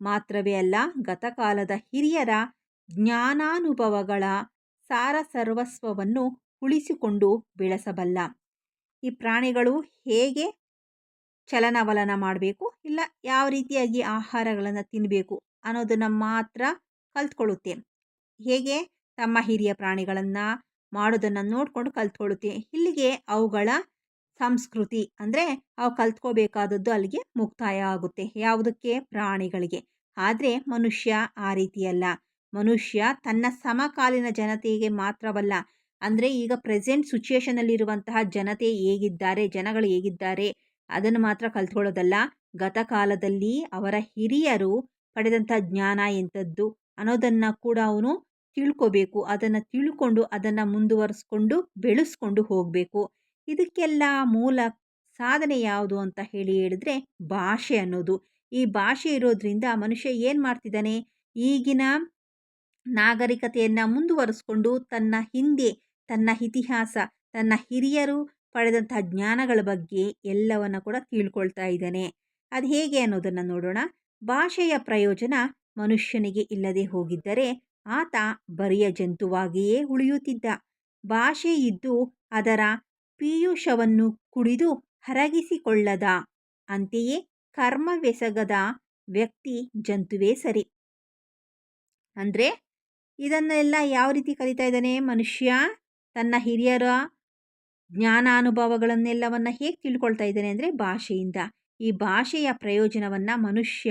ಮಾತ್ರವೇ ಅಲ್ಲ, ಗತಕಾಲದ ಹಿರಿಯರ ಜ್ಞಾನಾನುಭವಗಳ ಸಾರ ಸರ್ವಸ್ವವನ್ನು ಉಳಿಸಿಕೊಂಡು ಬೆಳೆಸಬಲ್ಲ. ಈ ಪ್ರಾಣಿಗಳು ಹೇಗೆ ಚಲನವಲನ ಮಾಡಬೇಕು? ಇಲ್ಲ ಯಾವ ರೀತಿಯಾಗಿ ಆಹಾರಗಳನ್ನು ತಿನ್ನಬೇಕು ಅನ್ನೋದನ್ನು ಮಾತ್ರ ಕಲ್ತ್ಕೊಳ್ಳುತ್ತೆ. ಹೇಗೆ ತಮ್ಮ ಹಿರಿಯ ಪ್ರಾಣಿಗಳನ್ನು ಮಾಡೋದನ್ನು ನೋಡಿಕೊಂಡು ಕಲ್ತ್ಕೊಳ್ಳುತ್ತೆ. ಇಲ್ಲಿಗೆ ಅವುಗಳ ಸಂಸ್ಕೃತಿ ಅಂದರೆ ಅವು ಕಲ್ತ್ಕೋಬೇಕಾದದ್ದು ಅಲ್ಲಿಗೆ ಮುಕ್ತಾಯ ಆಗುತ್ತೆ. ಯಾವುದಕ್ಕೆ? ಪ್ರಾಣಿಗಳಿಗೆ. ಆದರೆ ಮನುಷ್ಯ ಆ ರೀತಿಯಲ್ಲ. ಮನುಷ್ಯ ತನ್ನ ಸಮಕಾಲೀನ ಜನತೆಗೆ ಮಾತ್ರವಲ್ಲ, ಅಂದರೆ ಈಗ ಪ್ರೆಸೆಂಟ್ ಸಿಚುಯೇಷನಲ್ಲಿರುವಂತಹ ಜನತೆ ಹೇಗಿದ್ದಾರೆ, ಜನಗಳು ಹೇಗಿದ್ದಾರೆ, ಅದನ್ನು ಮಾತ್ರ ಕಲ್ತ್ಕೊಳ್ಳೋದಲ್ಲ. ಗತಕಾಲದಲ್ಲಿ ಅವರ ಹಿರಿಯರು ಪಡೆದಂಥ ಜ್ಞಾನ ಎಂಥದ್ದು ಅನ್ನೋದನ್ನು ಕೂಡ ಅವನು ತಿಳ್ಕೋಬೇಕು. ಅದನ್ನು ತಿಳ್ಕೊಂಡು ಅದನ್ನು ಮುಂದುವರಿಸ್ಕೊಂಡು ಬೆಳೆಸ್ಕೊಂಡು ಹೋಗಬೇಕು. ಇದಕ್ಕೆಲ್ಲ ಮೂಲ ಸಾಧನೆ ಯಾವುದು ಅಂತ ಹೇಳಿ ಹೇಳಿದ್ರೆ ಭಾಷೆ ಅನ್ನೋದು. ಈ ಭಾಷೆ ಇರೋದ್ರಿಂದ ಮನುಷ್ಯ ಏನು ಮಾಡ್ತಿದ್ದಾನೆ? ಈಗಿನ ನಾಗರಿಕತೆಯನ್ನು ಮುಂದುವರಿಸ್ಕೊಂಡು ತನ್ನ ಹಿಂದೆ, ತನ್ನ ಇತಿಹಾಸ, ತನ್ನ ಹಿರಿಯರು ಪಡೆದಂತಹ ಜ್ಞಾನಗಳ ಬಗ್ಗೆ ಎಲ್ಲವನ್ನು ಕೂಡ ತಿಳ್ಕೊಳ್ತಾ ಇದ್ದಾನೆ. ಅದು ಹೇಗೆ ಅನ್ನೋದನ್ನು ನೋಡೋಣ. ಭಾಷೆಯ ಪ್ರಯೋಜನ ಮನುಷ್ಯನಿಗೆ ಇಲ್ಲದೆ ಹೋಗಿದ್ದರೆ ಆತ ಬರಿಯ ಜಂತುವಾಗಿಯೇ ಉಳಿಯುತ್ತಿದ್ದ. ಭಾಷೆ ಇದ್ದು ಅದರ ಪೀಯೂಷವನ್ನು ಕುಡಿದು ಹರಗಿಸಿಕೊಳ್ಳದ. ಅಂತೆಯೇ ಕರ್ಮವೆಸಗದ ವ್ಯಕ್ತಿ ಜಂತುವೇ ಸರಿ. ಅಂದರೆ ಇದನ್ನೆಲ್ಲ ಯಾವ ರೀತಿ ಕಲಿತಾ ಇದ್ದಾನೆ ಮನುಷ್ಯ? ತನ್ನ ಹಿರಿಯರ ಜ್ಞಾನಾನುಭವಗಳನ್ನೆಲ್ಲವನ್ನು ಹೇಗೆ ತಿಳ್ಕೊಳ್ತಾ ಇದ್ದಾನೆ ಅಂದರೆ ಭಾಷೆಯಿಂದ. ಈ ಭಾಷೆಯ ಪ್ರಯೋಜನವನ್ನು ಮನುಷ್ಯ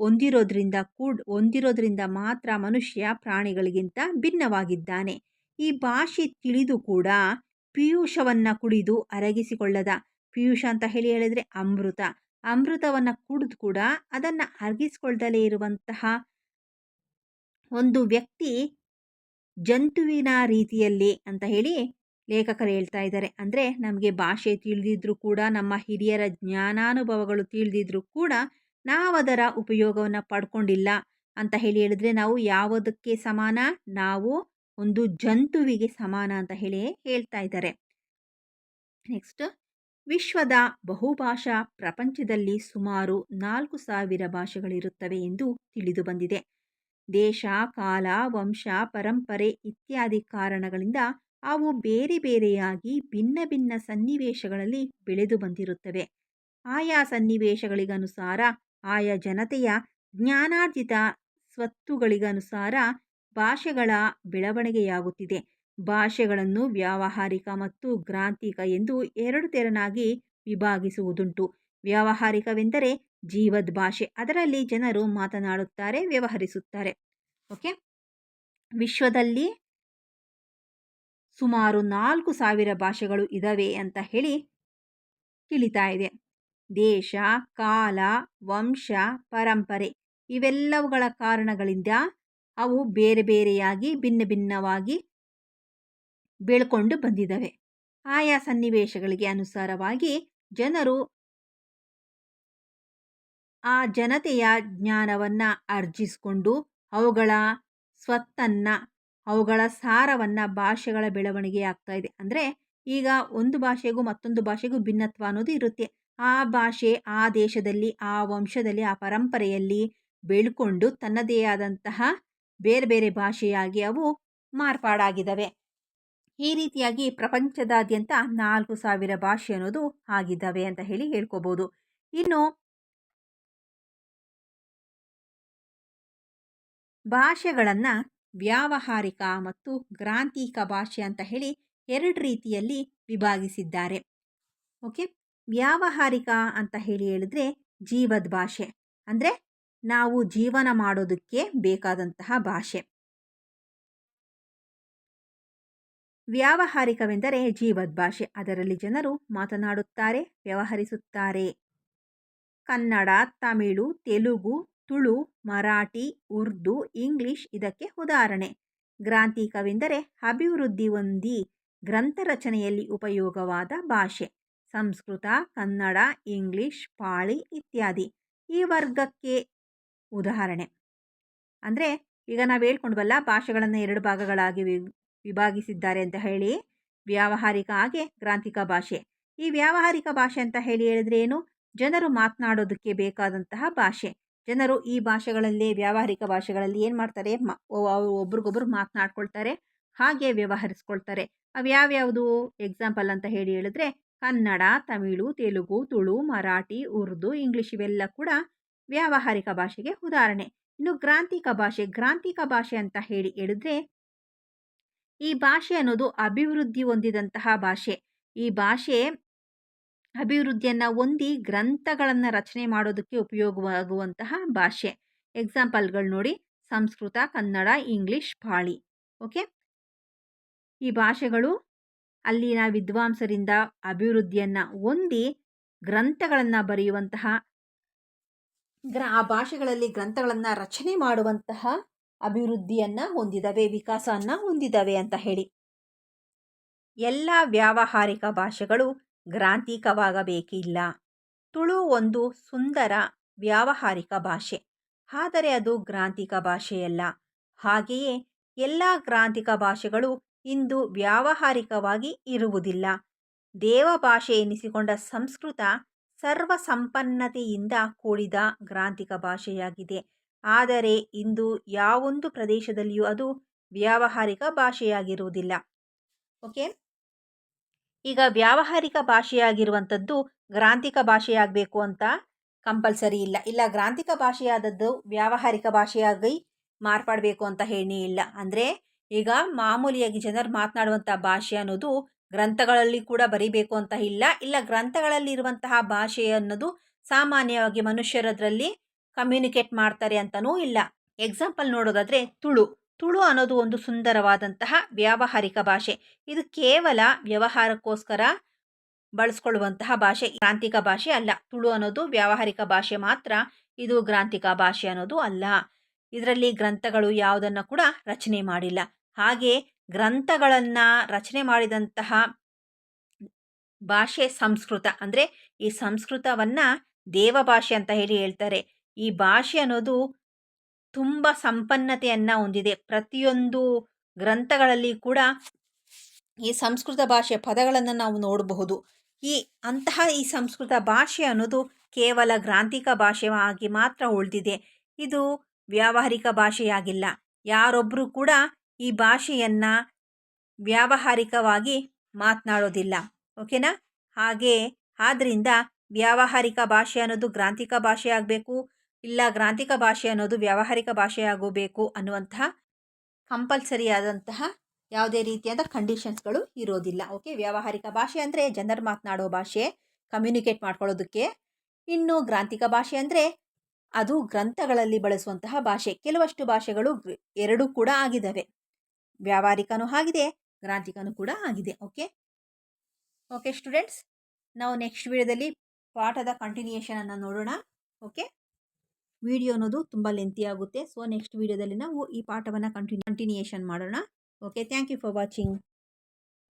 ಹೊಂದಿರೋದ್ರಿಂದ ಕೂಡ, ಹೊಂದಿರೋದ್ರಿಂದ ಮಾತ್ರ ಮನುಷ್ಯ ಪ್ರಾಣಿಗಳಿಗಿಂತ ಭಿನ್ನವಾಗಿದ್ದಾನೆ. ಈ ಭಾಷೆ ತಿಳಿದು ಕೂಡ ಪಿಯೂಷವನ್ನು ಕುಡಿದು ಅರಗಿಸಿಕೊಳ್ಳದ. ಪಿಯೂಷ ಅಂತ ಹೇಳಿ ಹೇಳಿದರೆ ಅಮೃತ. ಅಮೃತವನ್ನು ಕುಡಿದು ಕೂಡ ಅದನ್ನು ಅರಗಿಸ್ಕೊಳ್ದಲೇ ಇರುವಂತಹ ಒಂದು ವ್ಯಕ್ತಿ ಜಂತುವಿನ ರೀತಿಯಲ್ಲಿ ಅಂತ ಹೇಳಿ ಲೇಖಕರು ಹೇಳ್ತಾ ಇದ್ದಾರೆ. ಅಂದರೆ ನಮಗೆ ಭಾಷೆ ತಿಳಿದಿದ್ರೂ ಕೂಡ, ನಮ್ಮ ಹಿರಿಯರ ಜ್ಞಾನಾನುಭವಗಳು ತಿಳಿದಿದ್ರೂ ಕೂಡ ನಾವು ಅದರ ಉಪಯೋಗವನ್ನು ಪಡ್ಕೊಂಡಿಲ್ಲ ಅಂತ ಹೇಳಿ ಹೇಳಿದ್ರೆ ನಾವು ಯಾವುದಕ್ಕೆ ಸಮಾನ? ನಾವು ಒಂದು ಜಂತುವಿಗೆ ಸಮಾನ ಅಂತ ಹೇಳಿ ಹೇಳ್ತಾ ಇದ್ದಾರೆ. ನೆಕ್ಸ್ಟ್ ವಿಶ್ವದ ಬಹುಭಾಷಾ ಪ್ರಪಂಚದಲ್ಲಿ ಸುಮಾರು ನಾಲ್ಕು ಸಾವಿರ ಭಾಷೆಗಳಿರುತ್ತವೆ ಎಂದು ತಿಳಿದು ಬಂದಿದೆ. ದೇಶ, ಕಾಲ, ವಂಶ, ಪರಂಪರೆ ಇತ್ಯಾದಿ ಕಾರಣಗಳಿಂದ ಅವು ಬೇರೆ ಬೇರೆಯಾಗಿ ಭಿನ್ನ ಭಿನ್ನ ಸನ್ನಿವೇಶಗಳಲ್ಲಿ ಬೆಳೆದು ಬಂದಿರುತ್ತವೆ. ಆಯಾ ಸನ್ನಿವೇಶಗಳಿಗನುಸಾರ, ಆಯಾ ಜನತೆಯ ಜ್ಞಾನಾರ್ಜಿತ ಸ್ವತ್ತುಗಳಿಗನುಸಾರ ಭಾಷೆಗಳ ಬೆಳವಣಿಗೆಯಾಗುತ್ತಿದೆ. ಭಾಷೆಗಳನ್ನು ವ್ಯಾವಹಾರಿಕ ಮತ್ತು ಗ್ರಾಂಥಿಕ ಎಂದು ಎರಡು ತೆರನಾಗಿ ವಿಭಾಗಿಸುವುದುಂಟು. ವ್ಯಾವಹಾರಿಕವೆಂದರೆ ಜೀವದ್ ಭಾಷೆ, ಅದರಲ್ಲಿ ಜನರು ಮಾತನಾಡುತ್ತಾರೆ, ವ್ಯವಹರಿಸುತ್ತಾರೆ. ಓಕೆ? ವಿಶ್ವದಲ್ಲಿ ಸುಮಾರು ನಾಲ್ಕು ಸಾವಿರ ಭಾಷೆಗಳು ಇದಾವೆ ಅಂತ ಹೇಳಿ ತಿಳಿತಾ ಇದೆ. ದೇಶ, ಕಾಲ, ವಂಶ, ಪರಂಪರೆ ಇವೆಲ್ಲವುಗಳ ಕಾರಣಗಳಿಂದ ಅವು ಬೇರೆ ಬೇರೆಯಾಗಿ ಭಿನ್ನ ಭಿನ್ನವಾಗಿ ಬೆಳ್ಕೊಂಡು ಬಂದಿದ್ದಾವೆ ಆಯಾ ಸನ್ನಿವೇಶಗಳಿಗೆ ಅನುಸಾರವಾಗಿ ಜನರು ಆ ಜನತೆಯ ಜ್ಞಾನವನ್ನು ಅರ್ಜಿಸಿಕೊಂಡು ಅವುಗಳ ಸ್ವತ್ತನ್ನು, ಅವುಗಳ ಸಾರವನ್ನು ಭಾಷೆಗಳ ಬೆಳವಣಿಗೆ ಆಗ್ತಾ ಇದೆ. ಅಂದರೆ ಈಗ ಒಂದು ಭಾಷೆಗೂ ಮತ್ತೊಂದು ಭಾಷೆಗೂ ಭಿನ್ನತ್ವ ಅನ್ನೋದು ಇರುತ್ತೆ. ಆ ಭಾಷೆ ಆ ದೇಶದಲ್ಲಿ, ಆ ವಂಶದಲ್ಲಿ, ಆ ಪರಂಪರೆಯಲ್ಲಿ ಬೆಳ್ಕೊಂಡು ತನ್ನದೇ ಆದಂತಹ ಬೇರೆ ಬೇರೆ ಭಾಷೆಯಾಗಿ ಅವು ಮಾರ್ಪಾಡಾಗಿದ್ದಾವೆ ಈ ರೀತಿಯಾಗಿ ಪ್ರಪಂಚದಾದ್ಯಂತ ನಾಲ್ಕು ಸಾವಿರ ಭಾಷೆ ಅನ್ನೋದು ಆಗಿದ್ದಾವೆ ಅಂತ ಹೇಳಿ ಹೇಳ್ಕೋಬಹುದು ಇನ್ನು ಭಾಷೆಗಳನ್ನು ವ್ಯಾವಹಾರಿಕ ಮತ್ತು ಗ್ರಾಂತಿಕ ಭಾಷೆ ಅಂತ ಹೇಳಿ ಎರಡು ರೀತಿಯಲ್ಲಿ ವಿಭಾಗಿಸಿದ್ದಾರೆ. ಓಕೆ? ವ್ಯಾವಹಾರಿಕ ಅಂತ ಹೇಳಿ ಹೇಳಿದ್ರೆ ಜೀವದ ಭಾಷೆ. ಅಂದರೆ ನಾವು ಜೀವನ ಮಾಡೋದಕ್ಕೆ ಬೇಕಾದಂತಹ ಭಾಷೆ. ವ್ಯಾವಹಾರಿಕವೆಂದರೆ ಜೀವದ್ ಭಾಷೆ ಅದರಲ್ಲಿ ಜನರು ಮಾತನಾಡುತ್ತಾರೆ, ವ್ಯವಹರಿಸುತ್ತಾರೆ. ಕನ್ನಡ, ತಮಿಳು, ತೆಲುಗು, ತುಳು, ಮರಾಠಿ, ಉರ್ದು, ಇಂಗ್ಲಿಷ್ ಇದಕ್ಕೆ ಉದಾಹರಣೆ. ಗ್ರಾಂಥಿಕವೆಂದರೆ ಅಭಿವೃದ್ಧಿ ಹೊಂದಿ ಗ್ರಂಥ ರಚನೆಯಲ್ಲಿ ಉಪಯೋಗವಾದ ಭಾಷೆ. ಸಂಸ್ಕೃತ, ಕನ್ನಡ, ಇಂಗ್ಲಿಷ್, ಪಾಳಿ ಇತ್ಯಾದಿ. ಈ ವರ್ಗಕ್ಕೆ ಉದಾಹರಣೆ. ಅಂದರೆ, ಈಗ ನಾವು ಹೇಳ್ಕೊಂಡ್ವಲ್ಲ, ಭಾಷೆಗಳನ್ನು ಎರಡು ಭಾಗಗಳಾಗಿ ವಿಭಾಗಿಸಿದ್ದಾರೆ ಅಂತ ಹೇಳಿ, ವ್ಯಾವಹಾರಿಕ ಹಾಗೆ ಗ್ರಾಂಥಿಕ ಭಾಷೆ. ಈ ವ್ಯಾವಹಾರಿಕ ಭಾಷೆ ಅಂತ ಹೇಳಿ ಹೇಳಿದ್ರೆ ಏನು? ಜನರು ಮಾತನಾಡೋದಕ್ಕೆ ಬೇಕಾದಂತಹ ಭಾಷೆ. ಜನರು ಈ ಭಾಷೆಗಳಲ್ಲಿ, ವ್ಯಾವಹಾರಿಕ ಭಾಷೆಗಳಲ್ಲಿ ಏನು ಮಾಡ್ತಾರೆ? ಮ ಒಬ್ರಿಗೊಬ್ರು ಮಾತನಾಡ್ಕೊಳ್ತಾರೆ, ಹಾಗೆ ವ್ಯವಹರಿಸ್ಕೊಳ್ತಾರೆ. ಅವು ಯಾವ್ಯಾವುದು? ಎಕ್ಸಾಂಪಲ್ ಅಂತ ಹೇಳಿ ಹೇಳಿದ್ರೆ, ಕನ್ನಡ, ತಮಿಳು, ತೆಲುಗು, ತುಳು, ಮರಾಠಿ, ಉರ್ದು, ಇಂಗ್ಲೀಷ್ ಇವೆಲ್ಲ ಕೂಡ ವ್ಯಾವಹಾರಿಕ ಭಾಷೆಗೆ ಉದಾಹರಣೆ. ಇನ್ನು ಗ್ರಾಂಥಿಕ ಭಾಷೆ ಗ್ರಾಂಥಿಕ ಭಾಷೆ ಅಂತ ಹೇಳಿ ಹೇಳಿದ್ರೆ, ಈ ಭಾಷೆ ಅನ್ನೋದು ಅಭಿವೃದ್ಧಿ ಹೊಂದಿದಂತಹ ಭಾಷೆ. ಈ ಭಾಷೆ ಅಭಿವೃದ್ಧಿಯನ್ನು ಹೊಂದಿ ಗ್ರಂಥಗಳನ್ನು ರಚನೆ ಮಾಡೋದಕ್ಕೆ ಉಪಯೋಗವಾಗುವಂತಹ ಭಾಷೆ. ಎಕ್ಸಾಂಪಲ್ಗಳು ನೋಡಿ. ಸಂಸ್ಕೃತ, ಕನ್ನಡ ಇಂಗ್ಲಿಷ್ ಪಾಳಿ ಓಕೆ ಈ ಭಾಷೆಗಳು ಅಲ್ಲಿನ ವಿದ್ವಾಂಸರಿಂದ ಅಭಿವೃದ್ಧಿಯನ್ನು ಹೊಂದಿ ಗ್ರಂಥಗಳನ್ನು ಬರೆಯುವಂತಹ ಗ್ರ ಆ ಭಾಷೆಗಳಲ್ಲಿ ಗ್ರಂಥಗಳನ್ನು ರಚನೆ ಮಾಡುವಂತಹ ಅಭಿವೃದ್ಧಿಯನ್ನು ಹೊಂದಿದವೆ ವಿಕಾಸವನ್ನು ಹೊಂದಿದವೆ ಅಂತ ಹೇಳಿ. ಎಲ್ಲ ವ್ಯಾವಹಾರಿಕ ಭಾಷೆಗಳು ಗ್ರಾಂಥಿಕವಾಗಬೇಕಿಲ್ಲ. ತುಳು ಒಂದು ಸುಂದರ ವ್ಯಾವಹಾರಿಕ ಭಾಷೆ. ಆದರೆ ಅದು ಗ್ರಾಂಥಿಕ ಭಾಷೆಯಲ್ಲ. ಹಾಗೆಯೇ ಎಲ್ಲ ಗ್ರಾಂಥಿಕ ಭಾಷೆಗಳು ಇಂದು ವ್ಯಾವಹಾರಿಕವಾಗಿ ಇರುವುದಿಲ್ಲ. ದೇವ ಭಾಷೆ ಎನಿಸಿಕೊಂಡ ಸಂಸ್ಕೃತ ಸರ್ವ ಸಂಪನ್ನತೆಯಿಂದ ಕೂಡಿದ ಗ್ರಾಂಥಿಕ ಭಾಷೆಯಾಗಿದೆ. ಆದರೆ ಇಂದು ಯಾವೊಂದು ಪ್ರದೇಶದಲ್ಲಿಯೂ ಅದು ವ್ಯಾವಹಾರಿಕ ಭಾಷೆಯಾಗಿರುವುದಿಲ್ಲ. ಓಕೆ? ಈಗ ವ್ಯಾವಹಾರಿಕ ಭಾಷೆಯಾಗಿರುವಂಥದ್ದು ಗ್ರಾಂಥಿಕ ಭಾಷೆಯಾಗಬೇಕು ಅಂತ ಕಂಪಲ್ಸರಿ ಇಲ್ಲ. ಇಲ್ಲ, ಗ್ರಾಂಥಿಕ ಭಾಷೆಯಾದದ್ದು ವ್ಯಾವಹಾರಿಕ ಭಾಷೆಯಾಗಿ ಮಾರ್ಪಾಡಬೇಕು ಅಂತ ಹೇಳಿ ಇಲ್ಲ. ಅಂದರೆ ಈಗ ಮಾಮೂಲಿಯಾಗಿ ಜನರು ಮಾತನಾಡುವಂಥ ಭಾಷೆ ಅನ್ನೋದು ಗ್ರಂಥಗಳಲ್ಲಿ ಕೂಡ ಬರೀಬೇಕು ಅಂತ ಇಲ್ಲ. ಇಲ್ಲ ಗ್ರಂಥಗಳಲ್ಲಿ ಇರುವಂತಹ ಭಾಷೆ ಅನ್ನೋದು ಸಾಮಾನ್ಯವಾಗಿ ಮನುಷ್ಯರದ್ರಲ್ಲಿ ಕಮ್ಯುನಿಕೇಟ್ ಮಾಡ್ತಾರೆ ಅಂತಲೂ ಇಲ್ಲ. ಎಕ್ಸಾಂಪಲ್ ನೋಡೋದಾದರೆ ತುಳು. ತುಳು ಅನ್ನೋದು ಒಂದು ಸುಂದರವಾದಂತಹ ವ್ಯಾವಹಾರಿಕ ಭಾಷೆ. ಇದು ಕೇವಲ ವ್ಯವಹಾರಕ್ಕೋಸ್ಕರ ಬಳಸ್ಕೊಳ್ಳುವಂತಹ ಭಾಷೆ. ಗ್ರಾಂಥಿಕ ಭಾಷೆ ಅಲ್ಲ. ತುಳು ಅನ್ನೋದು ವ್ಯಾವಹಾರಿಕ ಭಾಷೆ ಮಾತ್ರ. ಇದು ಗ್ರಾಂಥಿಕ ಭಾಷೆ ಅನ್ನೋದು ಅಲ್ಲ. ಇದರಲ್ಲಿ ಗ್ರಂಥಗಳು ಯಾವುದನ್ನು ಕೂಡ ರಚನೆ ಮಾಡಿಲ್ಲ. ಹಾಗೆ ಗ್ರಂಥಗಳನ್ನು ರಚನೆ ಮಾಡಿದಂತಹ ಭಾಷೆ ಸಂಸ್ಕೃತ. ಅಂದರೆ ಈ ಸಂಸ್ಕೃತವನ್ನು ದೇವಭಾಷೆ ಅಂತ ಹೇಳಿ ಹೇಳ್ತಾರೆ. ಈ ಭಾಷೆ ಅನ್ನೋದು ತುಂಬ ಸಂಪನ್ನತೆಯನ್ನು ಹೊಂದಿದೆ. ಪ್ರತಿಯೊಂದು ಗ್ರಂಥಗಳಲ್ಲಿ ಕೂಡ ಈ ಸಂಸ್ಕೃತ ಭಾಷೆ ಪದಗಳನ್ನು ನಾವು ನೋಡಬಹುದು. ಈ ಅಂತಹ ಈ ಸಂಸ್ಕೃತ ಭಾಷೆ ಅನ್ನೋದು ಕೇವಲ ಗ್ರಾಂಥಿಕ ಭಾಷೆಯಾಗಿ ಮಾತ್ರ ಉಳಿದಿದೆ. ಇದು ವ್ಯಾವಹಾರಿಕ ಭಾಷೆಯಾಗಿಲ್ಲ. ಯಾರೊಬ್ಬರು ಕೂಡ ಈ ಭಾಷೆಯನ್ನು ವ್ಯಾವಹಾರಿಕವಾಗಿ ಮಾತನಾಡೋದಿಲ್ಲ. ಓಕೆನಾ? ಹಾಗೆ ಆದ್ದರಿಂದ ವ್ಯಾವಹಾರಿಕ ಭಾಷೆ ಅನ್ನೋದು ಗ್ರಾಂಥಿಕ ಭಾಷೆ ಆಗಬೇಕು, ಇಲ್ಲ ಗ್ರಾಂಥಿಕ ಭಾಷೆ ಅನ್ನೋದು ವ್ಯಾವಹಾರಿಕ ಭಾಷೆ ಆಗೋಬೇಕು ಅನ್ನುವಂತಹ ಕಂಪಲ್ಸರಿ ಆದಂತಹ ಯಾವುದೇ ರೀತಿಯಾದ ಕಂಡೀಷನ್ಸ್ಗಳು ಇರೋದಿಲ್ಲ. ಓಕೆ? ವ್ಯಾವಹಾರಿಕ ಭಾಷೆ ಅಂದರೆ ಜನರು ಮಾತನಾಡೋ ಭಾಷೆ ಕಮ್ಯುನಿಕೇಟ್ ಮಾಡ್ಕೊಳ್ಳೋದಕ್ಕೆ. ಇನ್ನು ಗ್ರಾಂಥಿಕ ಭಾಷೆ ಅಂದರೆ ಅದು ಗ್ರಂಥಗಳಲ್ಲಿ ಬಳಸುವಂತಹ ಭಾಷೆ. ಕೆಲವಷ್ಟು ಭಾಷೆಗಳು ಎರಡೂ ಕೂಡ ಆಗಿದ್ದಾವೆ ವ್ಯಾವಹಾರಿಕನೂ ಆಗಿದೆ, ಗ್ರಾಂಥಿಕನೂ ಕೂಡ ಆಗಿದೆ ಓಕೆ ಓಕೆ ಸ್ಟೂಡೆಂಟ್ಸ್ ನಾವು ನೆಕ್ಸ್ಟ್ ವಿಡಿಯೋದಲ್ಲಿ ಪಾಠದ ಕಂಟಿನ್ಯೂಯೇಷನನ್ನು ನೋಡೋಣ ಓಕೆ ವಿಡಿಯೋ ಅನ್ನೋದು ತುಂಬ ಲೆಂತಿ ಆಗುತ್ತೆ ಸೊ ನೆಕ್ಸ್ಟ್ ವಿಡಿಯೋದಲ್ಲಿ ನಾವು ಈ ಪಾಠವನ್ನು ಕಂಟಿನ್ಯೂ ಕಂಟಿನ್ಯೂಯೇಷನ್ ಮಾಡೋಣ okay thank you for watching